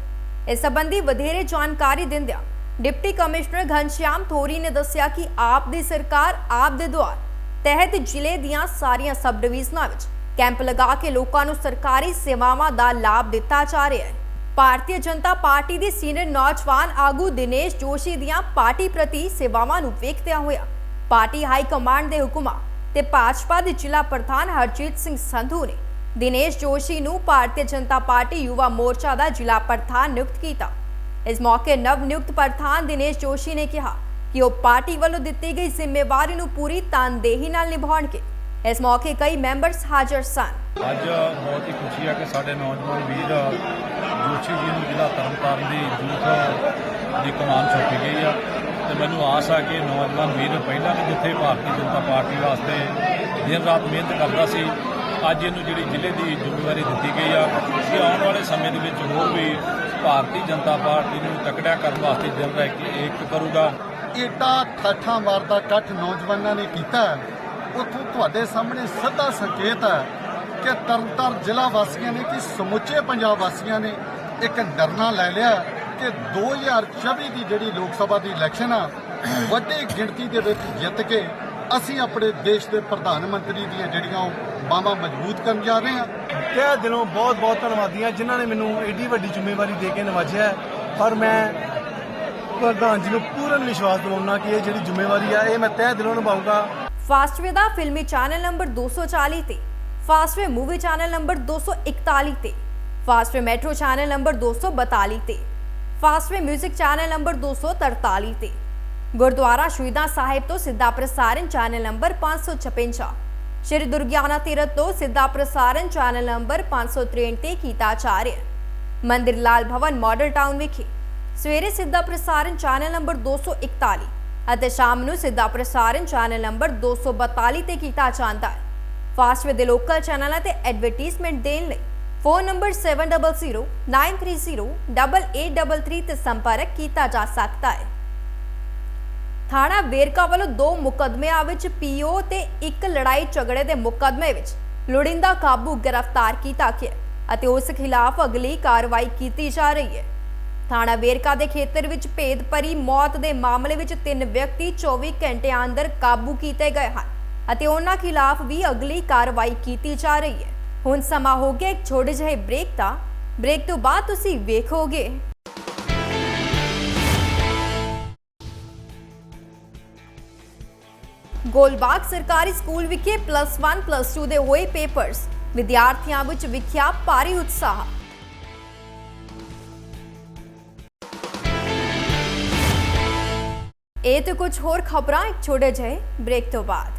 A: ਇਸ ਸੰਬੰਧੀ ਵਧੇਰੇ ਜਾਣਕਾਰੀ ਦਿੰਦਿਆਂ ਡਿਪਟੀ ਕਮਿਸ਼ਨਰ ਘਨਸ਼ਿਆਮ ਥੋਰੀ ਨੇ ਦੱਸਿਆ ਕਿ ਆਪ ਦੀ ਸਰਕਾਰ ਆਪ ਦੇ ਦੁਆਰ ਤਹਿਤ ਜ਼ਿਲ੍ਹੇ ਦੀਆਂ ਸਾਰੀਆਂ ਸਬ ਡਿਵੀਜ਼ਨਾਂ ਵਿੱਚ ਕੈਂਪ ਲਗਾ ਕੇ ਲੋਕਾਂ ਨੂੰ ਸਰਕਾਰੀ ਸੇਵਾਵਾਂ ਦਾ ਲਾਭ ਦਿੱਤਾ ਜਾ ਰਿਹਾ ਹੈ। ਭਾਰਤੀ ਜਨਤਾ ਪਾਰਟੀ ਦੇ ਸੀਨੀਅਰ ਨੌਜਵਾਨ ਆਗੂ ਦਿਨੇਸ਼ ਜੋਸ਼ੀ ਦੀਆਂ ਪਾਰਟੀ ਪ੍ਰਤੀ ਸੇਵਾਵਾਂ ਨੂੰ ਵੇਖਦਿਆਂ ਹੋਇਆ ਪਾਰਟੀ ਹਾਈ ਕਮਾਂਡ ਦੇ ਹੁਕਮਾਂ ਤੇ ਭਾਜਪਾ ਦੇ ਜ਼ਿਲ੍ਹਾ ਪ੍ਰਧਾਨ ਹਰਜੀਤ ਸਿੰਘ ਸੰਧੂ ਨੇ ਦਿਨੇਸ਼ ਜੋਸ਼ੀ ਨੂੰ ਭਾਰਤੀ ਜਨਤਾ ਪਾਰਟੀ ਯੁਵਾ ਮੋਰਚਾ ਦਾ ਜ਼ਿਲ੍ਹਾ ਪ੍ਰਧਾਨ ਨਿਯੁਕਤ ਕੀਤਾ। ਇਸ ਮੌਕੇ ਨਵ ਨਿਯੁਕਤ ਪ੍ਰਧਾਨ ਦਿਨੇਸ਼ ਜੋਸ਼ੀ ਨੇ ਕਿਹਾ ਕਿ ਉਹ ਪਾਰਟੀ ਵੱਲੋਂ ਦਿੱਤੀ ਗਈ ਜ਼ਿੰਮੇਵਾਰੀ ਨੂੰ ਪੂਰੀ ਤਨਦੇਹੀ ਨਾਲ ਨਿਭਾਉਣਗੇ। ਇਸ ਮੌਕੇ ਕਈ ਮੈਂਬਰਸ ਹਾਜ਼ਰ ਸਨ।
H: ਅੱਜ ਬਹੁਤ ਹੀ ਖੁਸ਼ੀ ਹੈ ਕਿ ਸਾਡੇ ਨੌਜਵਾਨ ਵੀਰ ਜੋਸ਼ੀ ਜੀ ਨੂੰ ਜ਼ਿਲ੍ਹਾ ਤਰਨਤਾਰਨ ਦੀ ਯੂਥ ਦੀ ਕਮਾਨ ਸੌਂਪੀ ਗਈ ਆ। ਤੇ ਮੈਨੂੰ ਆਸ ਆ ਕਿ ਨੌਜਵਾਨ ਵੀਰ ਪਹਿਲਾਂ ਵੀ ਜਿੱਥੇ ਭਾਰਤੀ ਜਨਤਾ ਪਾਰਟੀ ਵਾਸਤੇ ਦਿਨ ਰਾਤ ਮਿਹਨਤ ਕਰਦਾ ਸੀ ਅੱਜ ਇਹਨੂੰ ਜਿਹੜੀ ਜ਼ਿਲ੍ਹੇ ਦੀ ਜ਼ਿੰਮੇਵਾਰੀ ਦਿੱਤੀ ਗਈ ਆ ਕਿ ਆਉਣ ਵਾਲੇ ਸਮੇਂ ਦੇ ਵਿੱਚ ਹੋਰ ਵੀ ਭਾਰਤੀ ਜਨਤਾ ਪਾਰਟੀ ਨੂੰ ਤਕੜਾ ਕਰਨ ਵਾਸਤੇ ਦਿਨ ਰਹਿ ਕੇ ਇੱਕ ਕਰੂਗਾ।
I: ਏਟਾ ਠਾਠਾਂ ਮਾਰਦਾ ਇਕੱਠ ਨੌਜਵਾਨਾਂ ਨੇ ਕੀਤਾ। ਹੈ, ਉੱਥੋਂ ਤੁਹਾਡੇ ਸਾਹਮਣੇ ਸਿੱਧਾ ਸੰਕੇਤ ਹੈ ਕਿ ਤਰਨਤਾਰਨ ਜ਼ਿਲ੍ਹਾ ਵਾਸੀਆਂ ਨੇ ਕਿ ਸਮੁੱਚੇ ਪੰਜਾਬ ਵਾਸੀਆਂ ਨੇ ਇੱਕ ਡਰਨਾ ਲੈ ਲਿਆ। ਕਿ 2024 ਦੀ ਜਿਹੜੀ ਲੋਕ ਸਭਾ ਦੀ ਇਲੈਕਸ਼ਨ ਆ ਵੱਡੀ ਗਿਣਤੀ ਦੇ ਵਿੱਚ ਜਿੱਤ ਕੇ ਅਸੀਂ ਆਪਣੇ ਦੇਸ਼ ਦੇ ਪ੍ਰਧਾਨ ਮੰਤਰੀ ਦੀਆਂ ਜਿਹੜੀਆਂ ਉਹ ਬਾਹਾਂ ਮਜ਼ਬੂਤ ਕਰਨ ਜਾ ਰਹੇ ਹਾਂ।
J: ਤਹਿ ਦਿਲੋਂ ਬਹੁਤ ਬਹੁਤ ਧੰਨਵਾਦੀ ਹਾਂ ਜਿਨ੍ਹਾਂ ਨੇ ਮੈਨੂੰ ਏਡੀ ਵੱਡੀ ਜ਼ਿੰਮੇਵਾਰੀ ਦੇ ਕੇ ਨਵਾਜਿਆ ਔਰ ਮੈਂ ਪ੍ਰਧਾਨ ਜੀ ਨੂੰ ਪੂਰਨ ਵਿਸ਼ਵਾਸ ਦਿਵਾਉਣਾ ਕਿ ਇਹ ਜਿਹੜੀ ਜ਼ਿੰਮੇਵਾਰੀ ਆ ਇਹ ਮੈਂ ਤਹਿ ਦਿਲੋਂ ਨਿਭਾਊਂਗਾ।
A: ਫਾਸਟਵੇ ਦਾ ਫਿਲਮੀ ਚੈਨਲ ਨੰਬਰ 240 ਤੇ ਫਾਸਟਵੇ ਮੂਵੀ ਚੈਨਲ ਨੰਬਰ 241 ਤੇ ਫਾਸਟਵੇ ਮੈਟਰੋ ਚੈਨਲ ਨੰਬਰ 242 ਤੇ। ਫਾਸਟਵੇ 뮤직 ਚੈਨਲ ਨੰਬਰ 243 ਤੇ। ਗੁਰਦੁਆਰਾ ਸ਼ਹੀਦਾਂ ਸਾਹਿਬ ਤੋਂ ਸਿੱਧਾ ਪ੍ਰਸਾਰਣ ਚੈਨਲ ਨੰਬਰ 556 ਸ਼੍ਰੀ ਦੁਰਗਿਆਨਾ ਤੀਰਥ ਤੋਂ ਸਿੱਧਾ ਪ੍ਰਸਾਰਣ ਚੈਨਲ ਨੰਬਰ 563 ਤੇ ਕੀਤਾ ਜਾ ਰਿਹਾ ਹੈ। ਮੰਦਿਰ ਲਾਲ ਭਵਨ ਮਾਡਲ ਟਾਊਨ ਵਿਖੇ ਸਵੇਰੇ ਸਿੱਧਾ ਪ੍ਰਸਾਰਣ ਚੈਨਲ ਨੰਬਰ 241 ਅਤੇ ਸ਼ਾਮ ਨੂੰ ਸਿੱਧਾ ਪ੍ਰਸਾਰਣ ਚੈਨਲ ਨੰਬਰ 242 ਤੇ ਕੀਤਾ ਜਾਂਦਾ ਹੈ। ਫਾਸਟਵੇ ਦੇ ਲੋਕਲ ਚੈਨਲਾਂ ਤੇ ਐਡਵਰਟਾਈਜ਼ਮੈਂਟ ਦੇਣ ਲਈ ਫੋਨ ਨੰਬਰ 7009308833 ਤੇ ਸੰਪਰਕ ਕੀਤਾ ਜਾ ਸਕਦਾ ਹੈ। ਥਾਣਾ ਵੇਰਕਾ ਵੱਲੋਂ ਦੋ ਮੁਕਦਮਿਆਂ ਵਿੱਚ ਪੀਓ ਤੇ ਇੱਕ ਲੜਾਈ ਝਗੜੇ ਦੇ ਮੁਕਦਮੇ ਵਿੱਚ ਲੋੜਿੰਦਾ ਕਾਬੂ ਗ੍ਰਿਫਤਾਰ ਕੀਤਾ ਗਿਆ ਅਤੇ ਉਸ ਖਿਲਾਫ ਅਗਲੀ ਕਾਰਵਾਈ ਕੀਤੀ ਜਾ ਰਹੀ ਹੈ। ਥਾਣਾ ਵੇਰਕਾ ਦੇ ਖੇਤਰ ਵਿੱਚ ਭੇਦ ਭਰੀ ਮੌਤ ਦੇ ਮਾਮਲੇ ਵਿੱਚ ਤਿੰਨ ਵਿਅਕਤੀ 24 ਘੰਟਿਆਂ ਅੰਦਰ ਕਾਬੂ ਕੀਤੇ ਗਏ ਹਨ ਅਤੇ ਉਹਨਾਂ ਖਿਲਾਫ ਵੀ ਅਗਲੀ ਕਾਰਵਾਈ ਕੀਤੀ ਜਾ ਰਹੀ ਹੈ। ਹੁਣ ਸਮਾਂ ਹੋ ਗਿਆ ਇੱਕ ਛੋਟੇ ਜਿਹੇ ਬ੍ਰੇਕ ਦਾ। ਬ੍ਰੇਕ ਤੋਂ ਬਾਅਦ ਤੁਸੀਂ ਵੇਖੋਗੇ। ਗੋਲਬਾਗ ਸਰਕਾਰੀ ਸਕੂਲ ਵਿਖੇ 1 2 ਦੇ ਹੋਏ ਪੇਪਰਸ ਵਿਦਿਆਰਥੀਆਂ ਵਿੱਚ ਵਿਖਿਆ ਭਾਰੀ ਉਤਸ਼ਾਹ। ਇਹ ਤੇ ਕੁਝ ਹੋਰ ਖਬਰਾਂ ਇੱਕ ਛੋਟੇ ਜਿਹੇ ਬ੍ਰੇਕ ਤੋਂ ਬਾਅਦ।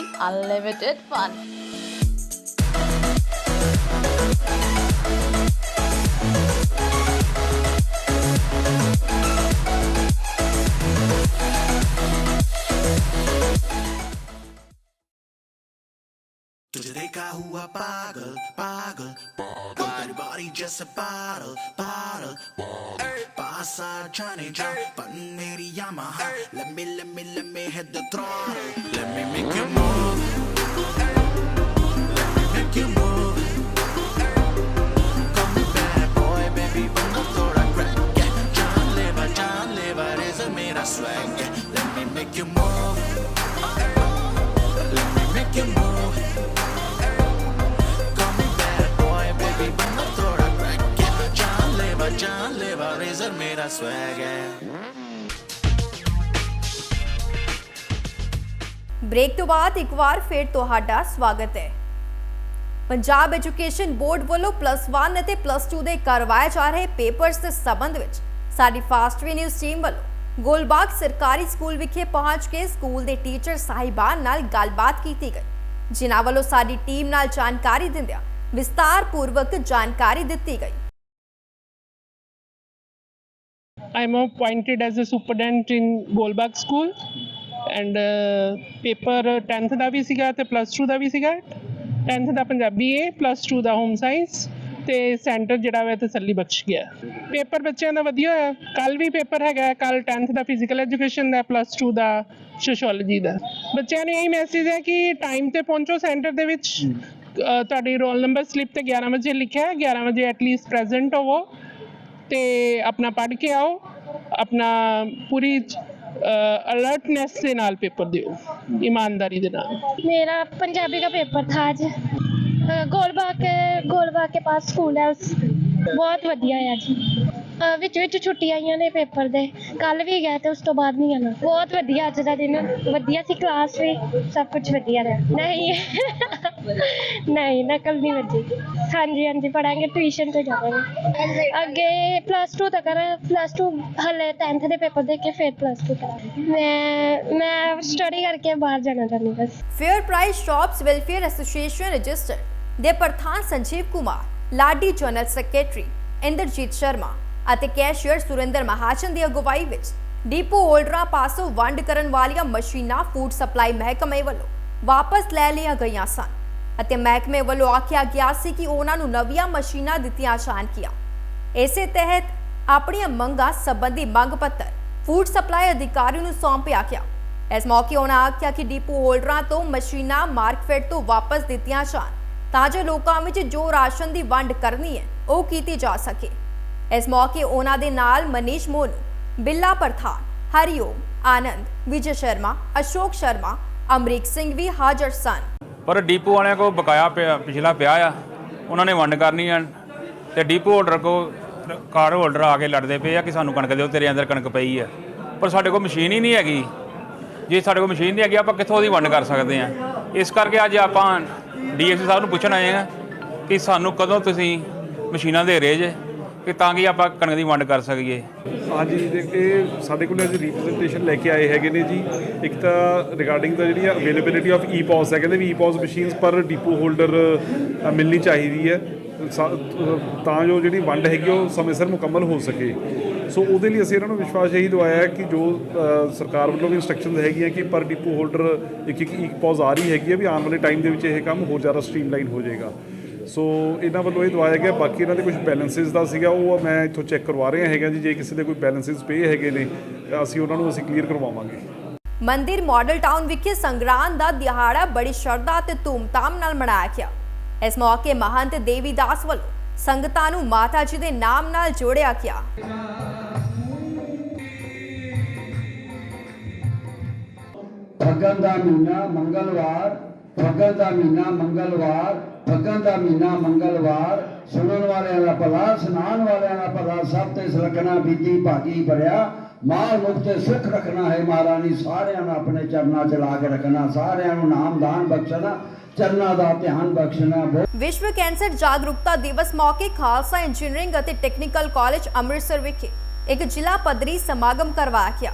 K: unlimited fun.
L: तुझे देखा हुआ पागल पागल तेरी बॉडी जैसे पागल पागल पास आ जाने जा पन मेरी Yamaha let me let me let me hit the throttle let me make you move let me make you move come back boy baby बंदा थोड़ा crack yeah जानलेवा जानलेवा रेज़र मेरा swag yeah let me make you move let me make you move ਵਾ ਜਾਨ ਲੈਵਾ razor ਮੇਰਾ swag ਹੈ।
A: ਬ੍ਰੇਕ ਤੋਂ ਬਾਅਦ ਇੱਕ ਵਾਰ ਫੇਰ ਤੁਹਾਡਾ ਸਵਾਗਤ ਹੈ। ਪੰਜਾਬ ਐਜੂਕੇਸ਼ਨ ਬੋਰਡ ਵੱਲੋਂ ਪਲੱਸ 1 ਅਤੇ ਪਲੱਸ 2 ਦੇ ਕਰਵਾਏ ਜਾ ਰਹੇ ਪੇਪਰਸ ਦੇ ਸਬੰਧ ਵਿੱਚ ਸਾਡੀ ਫਾਸਟ ਵੀ ਨਿਊਜ਼ ਟੀਮ ਵੱਲੋਂ ਗੋਲਬਾਗ ਸਰਕਾਰੀ ਸਕੂਲ ਵਿਖੇ ਪਹੁੰਚ ਕੇ ਸਕੂਲ ਦੇ ਟੀਚਰ ਸਾਹਿਬਾਨ ਨਾਲ ਗੱਲਬਾਤ ਕੀਤੀ ਗਈ। ਜਿਨ੍ਹਾਂ ਵੱਲੋਂ ਸਾਡੀ ਟੀਮ ਨਾਲ ਜਾਣਕਾਰੀ ਦਿੰਦਿਆਂ ਵਿਸਤਾਰਪੂਰਵਕ ਜਾਣਕਾਰੀ ਦਿੱਤੀ ਗਈ।
M: I'm appointed as a superintendent in School. And uh, paper 10th ਦਾ ਵੀ ਸੀਗਾ ਤੇ ਪਲੱਸ 2 ਦਾ ਵੀ ਸੀਗਾ। 10th ਦਾ ਪੰਜਾਬੀ ਹੈ ਪਲੱਸ 2 ਦਾ ਹੋਮ ਸਾਇੰਸ ਤੇ ਸੈਂਟਰ ਜਿਹੜਾ ਵਾ ਤਸੱਲੀ ਬਖਸ਼ ਗਿਆ। ਪੇਪਰ ਬੱਚਿਆਂ ਦਾ ਵਧੀਆ ਹੋਇਆ। ਕੱਲ ਵੀ ਪੇਪਰ ਹੈਗਾ ਕੱਲ 10th ਦਾ ਫਿਜ਼ੀਕਲ ਐਜੂਕੇਸ਼ਨ ਦਾ ਪਲੱਸ 2 ਦਾ ਸੋਸ਼ੀਓਲੋਜੀ ਦਾ। ਬੱਚਿਆਂ ਨੂੰ ਇਹੀ ਮੈਸੇਜ ਹੈ ਕਿ ਟਾਈਮ ਤੇ ਪਹੁੰਚੋ ਸੈਂਟਰ ਦੇ ਵਿੱਚ। ਤੁਹਾਡੀ ਰੋਲ ਨੰਬਰ ਸਲਿੱਪ ਤੇ 11 ਵਜੇ ਲਿਖਿਆ ਹੈ। 11 ਵਜੇ ਐਟਲੀਸਟ ਪ੍ਰੈਜ਼ੈਂਟ ਹੋਵੋ। ਤੇ ਆਪਣਾ ਪੜ੍ਹ ਕੇ ਆਓ ਆਪਣਾ ਪੂਰੀ ਅਲਰਟਨੈਸ ਦੇ ਨਾਲ ਪੇਪਰ ਦਿਓ ਈਮਾਨਦਾਰੀ ਦੇ ਨਾਲ
N: मेरा पंजाबी का पेपर था आज अ, गोलबाग के गोलबाग के पास स्कूल है उस ਬਹੁਤ ਵਧੀਆ ਹੈ ਜੀ ਵਿੱਚ ਵਿੱਚ ਛੁੱਟੀਆਂ ਆਈਆਂ ਨੇ ਪੇਪਰ ਦੇ। ਕੱਲ ਵੀ ਗਏ ਤੇ ਉਸ ਤੋਂ ਬਾਅਦ ਨਹੀਂ ਆਣਾ ਬਹੁਤ ਵਧੀਆ ਅੱਜ ਦਾ ਦਿਨ। ਵਧੀਆ ਸੀ ਕਲਾਸ ਵੀ। ਸਭ ਕੁਝ ਵਧੀਆ ਰਿਹਾ। ਨਹੀਂ। ਨਹੀਂ, ਨਕਲ ਨਹੀਂ ਵੱਜੀ। ਹਾਂਜੀ ਹਾਂਜੀ ਪੜਾਂਗੇ ਟਿਊਸ਼ਨ ਤੇ ਜਾਵਾਂਗੇ। ਅੱਗੇ ਪਲੱਸ 2 ਤੱਕ ਪਲੱਸ 2 ਹਲੇ 10th ਦੇ ਪੇਪਰ ਦੇ ਕੇ ਫਿਰ ਪਲੱਸ 2 ਕਰਾਂਗੇ। ਮੈਂ ਮੈਂ ਸਟੱਡੀ ਕਰਕੇ ਬਾਹਰ ਜਾਣਾ ਚਾਹੁੰਦੀ ਬਸ।
A: Fair price shops welfare association registered ਦੇ ਪ੍ਰਧਾਨ ਸੰਜੀਵ ਕੁਮਾਰ, ਲਾਡੀ ਜਨਰਲ ਸੈਕਟਰੀ ਇੰਦਰਜੀਤ ਸ਼ਰਮਾ ਅਤੇ ਕੈਸ਼ੀਅਰ ਸੁਰਿੰਦਰ ਮਹਾਜਨ ਦੀ ਅਗਵਾਈ ਵਿੱਚ ਡੀਪੋ ਹੋਲਡਰਾਂ ਪਾਸੋਂ ਵੰਡ ਕਰਨ ਵਾਲੀਆਂ ਮਸ਼ੀਨਾਂ ਫੂਡ ਸਪਲਾਈ ਮਹਿਕਮੇ ਵੱਲੋਂ ਵਾਪਸ ਲੈ ਲਈਆਂ ਗਈਆਂ ਸਨ ਅਤੇ ਮਹਿਕਮੇ ਵੱਲੋਂ ਆਖਿਆ ਗਿਆ ਸੀ ਕਿ ਉਹਨਾਂ ਨੂੰ ਨਵੀਆਂ ਮਸ਼ੀਨਾਂ ਦਿੱਤੀਆਂ ਜਾਣਗੀਆਂ। ਇਸੇ ਤਹਿਤ ਆਪਣੀਆਂ ਮੰਗਾਂ ਸੰਬੰਧੀ ਮੰਗ ਪੱਤਰ ਫੂਡ ਸਪਲਾਈ ਅਧਿਕਾਰੀ ਨੂੰ ਸੌਂਪਿਆ ਗਿਆ। ਇਸ ਮੌਕੇ ਉਹਨਾਂ ਆਖਿਆ ਕਿ ਡਿਪੂ ਹੋਲਡਰਾਂ ਤੋਂ ਮਸ਼ੀਨਾਂ ਮਾਰਕਫੈਟ ਤੋਂ ਵਾਪਸ ਦਿੱਤੀਆਂ ਜਾਣ ਤਾਂ ਜੋ ਲੋਕਾਂ ਵਿੱਚ ਜੋ ਰਾਸ਼ਨ ਦੀ ਵੰਡ ਕਰਨੀ ਹੈ, ਉਹ ਕੀਤੀ ਜਾ ਸਕੇ। ਇਸ ਮੌਕੇ ਉਹਨਾਂ ਦੇ ਨਾਲ ਮਨੀਸ਼ ਮੋਨੂ, ਬਿੱਲਾ ਪ੍ਰਧਾਨ, ਹਰਿਓਮ, ਆਨੰਦ, ਵਿਜੇ ਸ਼ਰਮਾ, ਅਸ਼ੋਕ ਸ਼ਰਮਾ, ਅਮਰੀਕ ਸਿੰਘ ਵੀ ਹਾਜ਼ਰ ਸਨ।
O: ਪਰ ਡੀਪੂ ਵਾਲਿਆਂ ਕੋ ਬਕਾਇਆ ਪਿਆ, ਪਿਛਲਾ ਪਿਆ ਆ, ਉਹਨਾਂ ਨੇ ਵੰਡ ਕਰਨੀ ਆ। ਤੇ ਡੀਪੂ ਹੋਲਡਰ ਕੋ ਕਾਰ ਹੋਲਡਰ ਆ ਕੇ ਲੜਦੇ ਪਏ ਆ ਕਿ ਸਾਨੂੰ ਕਣਕ ਦਿਓ, ਤੇਰੇ ਅੰਦਰ ਕਣਕ ਪਈ ਆ। ਪਰ ਸਾਡੇ ਕੋਲ ਮਸ਼ੀਨ ਹੀ ਨਹੀਂ ਹੈਗੀ। ਜੇ ਸਾਡੇ ਕੋਲ ਮਸ਼ੀਨ ਨਹੀਂ ਹੈਗੀ, ਆਪਾਂ ਕਿੱਥੋਂ ਉਹਦੀ ਵੰਡ ਕਰ ਸਕਦੇ ਆ? ਇਸ ਕਰਕੇ ਅੱਜ ਆਪਾਂ ਡੀਐਸਸੀ ਸਾਹਿਬ ਨੂੰ ਪੁੱਛਣ ਆਏ ਆ ਕਿ ਸਾਨੂੰ ਕਦੋਂ ਤੁਸੀਂ ਮਸ਼ੀਨਾਂ ਦੇ ਰਹੇ ਜੇ? ਕਿ ਤਾਂ ਕਿ ਆਪਾਂ ਕਣਕ ਦੀ ਵੰਡ ਕਰ ਸਕੀਏ।
P: ਹਾਂਜੀ ਤੇ ਇਹ ਸਾਡੇ ਕੋਲ ਅੱਜ ਰਿਪਰੈਜ਼ੈਂਟੇਸ਼ਨ ਲੈ ਕੇ ਆਏ ਹੈਗੇ ਨੇ ਜੀ। ਇੱਕ ਤਾਂ ਰਿਗਾਰਡਿੰਗ ਦਾ ਜਿਹੜੀ ਅਵੇਲੇਬਿਲਿਟੀ ਆਫ ਈ ਪੌਸ ਹੈ, ਕਹਿੰਦੇ ਵੀ ਈ ਪੌਸ ਮਸ਼ੀਨਸ ਪਰ ਡਿਪੋ ਹੋਲਡਰ ਮਿਲਣੀ ਚਾਹੀਦੀ ਹੈ। ਸਾ- ਤਾਂ ਜੋ ਜਿਹੜੀ ਵੰਡ ਹੈਗੀ ਉਹ ਸਮੇਂ ਸਿਰ ਮੁਕੰਮਲ ਹੋ ਸਕੇ। ਸੋ ਉਹਦੇ ਲਈ ਅਸੀਂ ਇਹਨਾਂ ਨੂੰ ਵਿਸ਼ਵਾਸ ਇਹੀ ਦਵਾਇਆ ਕਿ ਜੋ ਸਰਕਾਰ ਵੱਲੋਂ ਵੀ ਇਨਸਟਰਕਸ਼ਨਸ ਹੈਗੀਆਂ ਕਿ ਪਰ ਡਿਪੋ ਹੋਲਡਰ ਇੱਕ ਇੱਕ ਈ ਪੌਸ ਆ ਰਹੀ ਹੈਗੀ ਹੈ ਵੀ ਆਉਣ ਵਾਲੇ ਟਾਈਮ ਦੇ ਵਿੱਚ ਇਹ ਕੰਮ ਹੋਰ ਜ਼ਿਆਦਾ ਸਟ੍ਰੀਮਲਾਈਨ ਹੋ ਜਾਏਗਾ। ਸੋ ਇਹਨਾਂ ਵੱਲੋਂ ਇਹ ਦਵਾਇਆ ਗਿਆ ਬਾਕੀ ਇਹਨਾਂ ਦੇ ਕੁਝ ਬੈਲੈਂਸਿਸ ਦਾ ਸੀਗਾ ਉਹ ਮੈਂ ਇੱਥੋਂ ਚੈੱਕ ਕਰਵਾ ਰਿਹਾ ਹੈਗਾ ਜੀ ਜੇ ਕਿਸੇ ਦੇ ਕੋਈ ਬੈਲੈਂਸਿਸ ਪੇ ਹੈਗੇ ਨੇ ਅਸੀਂ ਉਹਨਾਂ ਨੂੰ ਅਸੀਂ ਕਲੀਅਰ ਕਰਵਾਵਾਂਗੇ।
A: ਮੰਦਿਰ ਮਾਡਲ ਟਾਊਨ ਵਿਖੇ ਸੰਗਰਾਂਦ ਦਾ ਦਿਹਾੜਾ ਬੜੀ ਸ਼ਰਧਾ ਤੇ ਧੂਮਧਾਮ ਨਾਲ ਮਨਾਇਆ ਗਿਆ। ਇਸ ਮੌਕੇ ਮਹੰਤ ਦੇਵੀਦਾਸ ਵੱਲੋਂ ਸੰਗਤਾਂ ਨੂੰ ਮਾਤਾ ਜੀ ਦੇ ਨਾਮ ਨਾਲ ਜੋੜਿਆ ਗਿਆ।
Q: ਫੱਗਣ ਦਾ ਮਹੀਨਾ ਮੰਗਲਵਾਰ ਫੱਗਣ ਦਾ ਮਹੀਨਾ ਮੰਗਲਵਾਰ ਫੱਗਣ ਦਾ ਮਹੀਨਾ, ਮੰਗਲਵਾਰ, ਸੁਣਨ ਵਾਲਿਆਂ ਦਾ ਭਲਾ, ਸੁਣਾਉਣ ਵਾਲਿਆਂ ਦਾ ਭਲਾ, ਸਭ ਤੇ ਸਲਕਣਾ ਬੀਜੀ ਭਾਗੀ ਭਰਿਆ। ਮਾਲ ਮੁਕਤ ਸੁਖ ਰੱਖਣਾ ਹੈ ਮਹਾਰਾਣੀ, ਸਾਰਿਆਂ ਨੂੰ ਆਪਣੇ ਚਰਨਾਂ 'ਚ ਲਾ ਕੇ ਰੱਖਣਾ, ਸਾਰਿਆਂ ਨੂੰ ਨਾਮ ਬਖਸ਼ਣਾ, ਚਰਨਾਂ ਦਾ ਧਿਆਨ ਬਖਸ਼ਣਾ
A: ਵਿਸ਼ਵ ਕੈਂਸਰ ਜਾਗਰੂਕਤਾ ਦਿਵਸ ਮੌਕੇ ਖਾਲਸਾ ਇੰਜੀਨੀਅਰਿੰਗ ਅਤੇ ਟੈਕਨੀਕਲ ਕਾਲਜ ਅੰਮ੍ਰਿਤਸਰ ਵਿਖੇ ਇੱਕ ਜ਼ਿਲ੍ਹਾ ਪੱਧਰੀ ਸਮਾਗਮ ਕਰਵਾਇਆ ਗਿਆ।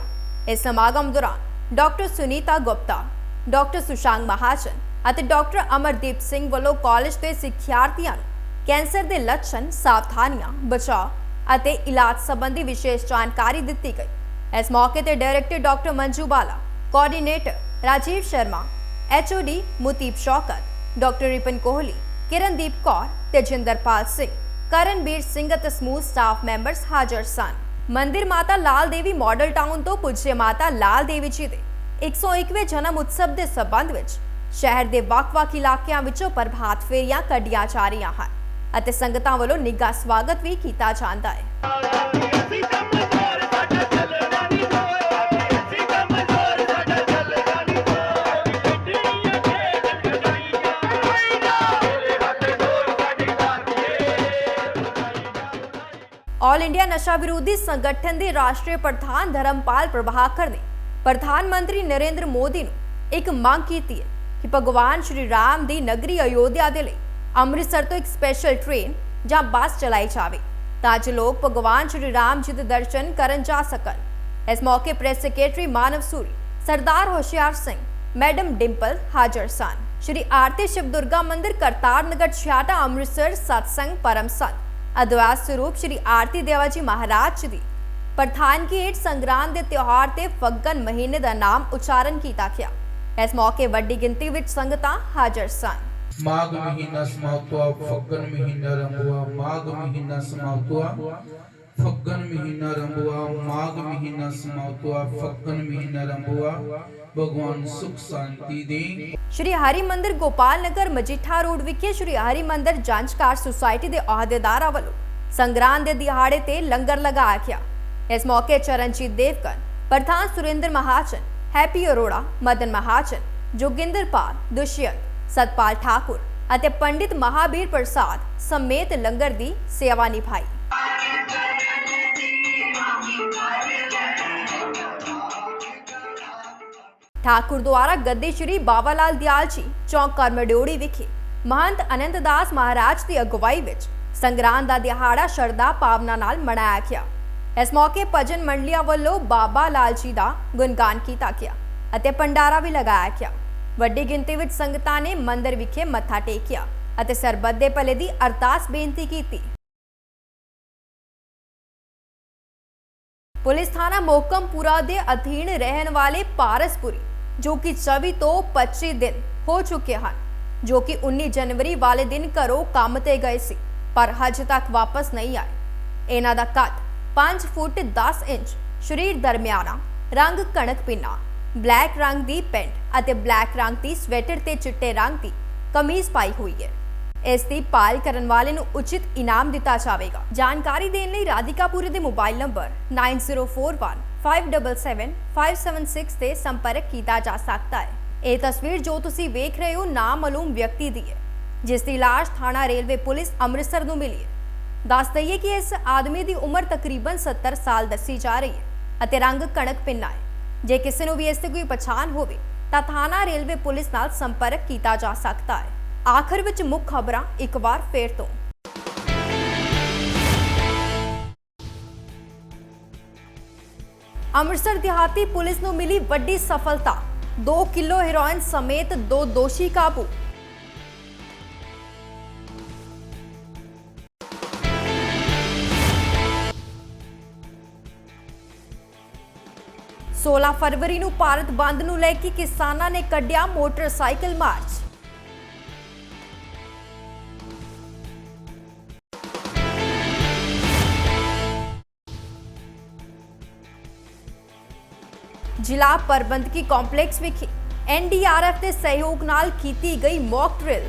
A: ਇਸ ਸਮਾਗਮ ਦੌਰਾਨ ਡਾਕਟਰ ਸੁਨੀਤਾ ਗੁਪਤਾ, ਡਾਕਟਰ ਸੁਸ਼ਾਂਗ ਮਹਾਜਨ ਅਤੇ ਡਾਕਟਰ ਅਮਰਦੀਪ ਸਿੰਘ ਵੱਲੋਂ ਕਾਲਜ ਦੇ ਸਿੱਖਿਆਰਥੀਆਂ ਨੂੰ ਕੈਂਸਰ ਦੇ ਲੱਛਣ, ਸਾਵਧਾਨੀਆਂ, ਬਚਾਅ ਅਤੇ ਇਲਾਜ ਸੰਬੰਧੀ ਵਿਸ਼ੇਸ਼ ਜਾਣਕਾਰੀ ਦਿੱਤੀ ਗਈ। ਇਸ ਮੌਕੇ ਤੇ director doctor Manju Bala, coordinator Rajeev Sharma HOD Muteeb Shaukat, doctor Ripan Kohli, Kirandeep Kaur Tejinderpal Singh, Karanbir Singh ਅਤੇ ਸਮੂਹ ਸਟਾਫ ਮੈਂਬਰਸ ਹਾਜ਼ਰ ਸਨ। ਮੰਦਿਰ ਮਾਤਾ ਲਾਲ ਦੇਵੀ ਮਾਡਲ ਟਾਊਨ ਤੋਂ ਪੁੱਜੇ ਮਾਤਾ ਲਾਲ ਦੇਵੀ ਜੀ ਦੇ 101ਵੇਂ ਜਨਮ ਉਤਸਵ ਦੇ ਸਬੰਧ ਵਿੱਚ ਸ਼ਹਿਰ ਦੇ ਵੱਖ-ਵੱਖ ਇਲਾਕਿਆਂ ਵਿੱਚੋਂ ਪ੍ਰਭਾਤ ਫੇਰੀਆਂ ਕੱਢੀਆਂ ਜਾ ਰਹੀਆਂ ਹਨ ਅਤੇ ਸੰਗਤਾਂ ਵੱਲੋਂ ਨਿੱਘਾ ਸਵਾਗਤ ਵੀ ਕੀਤਾ ਜਾਂਦਾ ਹੈ। ਆਲ ਇੰਡੀਆ ਨਸ਼ਾ ਵਿਰੋਧੀ ਸੰਗਠਨ ਦੇ ਰਾਸ਼ਟਰੀ ਪ੍ਰਧਾਨ ਧਰਮਪਾਲ ਪ੍ਰਭਾਕਰ ਨੇ ਪ੍ਰਧਾਨ ਮੰਤਰੀ ਨਰਿੰਦਰ ਮੋਦੀ ਨੂੰ ਇੱਕ ਮੰਗ ਕੀਤੀ ਹੈ ਕਿ ਭਗਵਾਨ ਸ਼੍ਰੀ ਰਾਮ ਦੀ ਨਗਰੀ ਅਯੋਧਿਆ ਦੇ ਲਈ ਅੰਮ੍ਰਿਤਸਰ ਤੋਂ ਇੱਕ ਸਪੈਸ਼ਲ ਟ੍ਰੇਨ ਜਾਂ ਬੱਸ ਚਲਾਈ ਜਾਵੇ, ਤਾਂ ਜੋ ਲੋਕ ਭਗਵਾਨ ਸ਼੍ਰੀ ਰਾਮ ਜੀ ਦੇ ਦਰਸ਼ਨ ਕਰਨ ਜਾ ਸਕਣ। ਇਸ ਮੌਕੇ press secretary Manav Suri, Sardar Hoshiar Singh madam Dimple ਹਾਜ਼ਰ ਸਨ। ਸ਼੍ਰੀ ਆਰਤੀ ਸ਼ਿਵ ਦੁਰਗਾ ਮੰਦਿਰ ਕਰਤਾਰ ਨਗਰ ਛਿਆਟਾ ਅੰਮ੍ਰਿਤਸਰ, ਸਤਸੰਗ, ਪਰਮ ਸੰਤ। ਅਦਵਾਸ ਸਰੂਪ ਸ਼੍ਰੀ ਆਰਤੀ ਦੇਵਾ ਜੀ ਮਹਾਰਾਜ ਜੀ ਦੀ ਪ੍ਰਧਾਨਗੀ ਹੇਠ ਸੰਗਰਾਂਦ ਦੇ ਤਿਉਹਾਰ ਤੇ ਫੱਗਣ ਮਹੀਨੇ ਦਾ ਨਾਮ ਉਚਾਰਨ ਕੀਤਾ ਗਿਆ। ਇਸ ਮੌਕੇ ਵੱਡੀ ਗਿਣਤੀ ਵਿੱਚ ਸੰਗਤਾਂ ਹਾਜ਼ਰ ਸਨ।
R: ਮਾਘ ਮਹੀਨਾ ਸਮਾਪਤਵਾ ਫੱਗਣ ਮਹੀਨਾ ਰੰਗਵਾ ਮਾਘ ਮਹੀਨਾ ਸਮਾਪਤਵਾ ਫੱਗਣ ਮਹੀਨਾ ਰੰਗਵਾ ਮਾਘ ਮਹੀਨਾ ਸਮਾਪਤਵਾ ਫੱਗਣ ਮਹੀਨਾ ਰੰਗਵਾ ਭਗਵਾਨ ਸੁਖ ਸ਼ਾਂਤੀ ਦੇ।
A: ਸ਼੍ਰੀ ਹਰੀ ਮੰਦਿਰ ਗੋਪਾਲ ਨਗਰ ਮਜੀਠਾ ਰੋਡ ਵਿਖੇ ਸ਼੍ਰੀ ਹਰੀ ਮੰਦਿਰ ਜਾਂਚਕਾਰ ਸੁਸਾਇਟੀ ਦੇ ਅਹੁਦੇਦਾਰਾਂ ਵੱਲੋਂ ਸੰਗਰਾਂਦ ਦੇ ਦਿਹਾੜੇ ਤੇ ਲੰਗਰ ਲਗਾਇਆ ਗਿਆ ਇਸ ਮੌਕੇ ਚਰਨਜੀਤ ਦੇਵਕਨ ਪ੍ਰਧਾਨ ਸੁਰਿੰਦਰ ਮਹਾਜਨ ਹੈਪੀ ਅਰੋੜਾ, ਮਦਨ ਮਹਾਜਨ, ਜੋਗਿੰਦਰ ਪਾਲ, ਦੁਸ਼ਯੰਤ, ਸਤਪਾਲ ਠਾਕੁਰ ਅਤੇ ਪੰਡਿਤ ਮਹਾਬੀਰ ਪ੍ਰਸਾਦ ਸਮੇਤ ਲੰਗਰ ਦੀ ਸੇਵਾ ਨਿਭਾਈ। ਠਾਕੁਰ ਦੁਆਰਾ ਗੱਦੀ ਸ਼੍ਰੀ ਬਾਬਾ ਲਾਲ ਦਿਆਲ ਜੀ ਚੌਂਕ ਕਰਮਡਿਓੜੀ ਵਿਖੇ ਮਹੰਤ ਅਨੰਤ ਦਾਸ ਮਹਾਰਾਜ ਦੀ ਅਗਵਾਈ ਵਿੱਚ ਸੰਗਰਾਂਦ ਦਾ ਦਿਹਾੜਾ ਸ਼ਰਧਾ ਭਾਵਨਾ ਨਾਲ ਮਨਾਇਆ ਗਿਆ। ਇਸ ਮੌਕੇ ਭਜਨ ਮੰਡਲੀਆਂ ਵੱਲੋਂ ਬਾਬਾ ਲਾਲ ਜੀ ਦਾ ਗੁਣਗਾਨ ਕੀਤਾ ਗਿਆ ਅਤੇ ਪੰਡਾਰਾ ਵੀ ਲਗਾਇਆ ਗਿਆ। ਵੱਡੀ ਗਿਣਤੀ ਵਿੱਚ ਸੰਗਤਾਂ ਨੇ ਮੰਦਿਰ ਵਿਖੇ ਮੱਥਾ ਟੇਕਿਆ ਅਤੇ ਸਰਬੱਤ ਦੇ ਭਲੇ ਦੀ ਅਰਦਾਸ ਬੇਨਤੀ ਕੀਤੀ। ਪੁਲਿਸ ਥਾਣਾ ਮੋਕਮਪੁਰਾ ਦੇ ਅਧੀਨ ਰਹਿਣ ਵਾਲੇ ਪਾਰਸਪੁਰੀ, ਜੋ ਕਿ 24 ਤੋਂ 25 ਦਿਨ ਹੋ ਚੁੱਕੇ ਹਨ, ਜੋ ਕਿ 19 ਜਨਵਰੀ ਵਾਲੇ ਦਿਨ ਘਰੋਂ ਕੰਮ ਤੇ ਗਏ ਸੀ, ਪਰ ਹਜੇ ਤੱਕ ਵਾਪਸ ਨਹੀਂ ਆਏ। ਇਹਨਾਂ ਦਾ ਕੱਦ 5 ਫੁੱਟ 10 ਇੰਚ ਸਰੀਰ ਦਰਮਿਆਨਾ, ਰੰਗ ਕਣਕ ਪਿੰਨਾ, ਬਲੈਕ ਰੰਗ ਦੀ ਪੈਂਟ ਅਤੇ ਬਲੈਕ ਰੰਗ ਦੀ ਸਵੈਟਰ ਤੇ ਚਿੱਟੇ ਰੰਗ ਦੀ ਕਮੀਜ਼ ਪਾਈ ਹੋਈ ਹੈ। ਇਸ ਦੀ ਪਾਲ ਕਰਨ ਵਾਲੇ ਨੂੰ ਉਚਿਤ ਇਨਾਮ ਦਿੱਤਾ ਜਾਵੇਗਾ। ਜਾਣਕਾਰੀ ਦੇਣ ਲਈ ਰਾਧਿਕਾਪੁਰੀ ਦੇ ਮੋਬਾਈਲ ਨੰਬਰ 9041577576 ਤੇ ਸੰਪਰਕ ਕੀਤਾ ਜਾ ਸਕਦਾ ਹੈ। ਇਹ ਤਸਵੀਰ ਜੋ ਤੁਸੀਂ ਵੇਖ ਰਹੇ ਹੋ ਨਾਮਾਲੂਮ ਵਿਅਕਤੀ ਦੀ ਹੈ, ਜਿਸ ਦੀ ਲਾਸ਼ ਥਾਣਾ ਰੇਲਵੇ ਪੁਲਿਸ ਅੰਮ੍ਰਿਤਸਰ ਨੂੰ ਮਿਲੀ ਹੈ। ਦੱਸ ਦਈਏ ਕਿ ਇਸ ਆਦਮੀ ਦੀ ਉਮਰ ਤਕਰੀਬਨ 70 ਸਾਲ ਦੱਸੀ ਜਾ ਰਹੀ ਹੈ ਅਤੇ ਰੰਗ ਕਣਕ ਪਿੰਨਾ ਹੈ। ਜੇ ਕਿਸੇ ਨੂੰ ਵੀ ਇਸ ਤੇ ਕੋਈ ਪਛਾਣ ਹੋਵੇ, ਤਾਂ ਥਾਣਾ ਰੇਲਵੇ ਪੁਲਿਸ ਨਾਲ ਸੰਪਰਕ ਕੀਤਾ ਜਾ ਸਕਦਾ ਹੈ। ਆਖਰ ਵਿੱਚ ਮੁੱਖ ਖਬਰਾਂ ਇੱਕ ਵਾਰ ਫੇਰ ਤੋਂ। ਅੰਮ੍ਰਿਤਸਰ ਦਿਹਾਤੀ ਪੁਲਿਸ ਨੂੰ ਮਿਲੀ ਵੱਡੀ ਸਫਲਤਾ। 2 ਕਿਲੋ ਹੈਰੋਇਨ ਸਮੇਤ ਦੋ ਦੋਸ਼ੀ ਕਾਬੂ। ਸੋਲਾਂ ਫਰਵਰੀ ਨੂੰ ਭਾਰਤ ਬੰਦ ਨੂੰ ਲੈ ਕੇ ਕਿਸਾਨਾਂ ਨੇ ਕੱਢਿਆ ਮੋਟਰਸਾਈਕਲ ਮਾਰਚ। ਜ਼ਿਲ੍ਹਾ ਪ੍ਰਬੰਧਕੀ ਕੰਪਲੈਕਸ ਵਿਖੇ ਐਨਡੀਆਰਐਫ ਦੇ ਸਹਿਯੋਗ ਨਾਲ ਕੀਤੀ ਗਈ ਮੌਕ ਡਰਿਲ।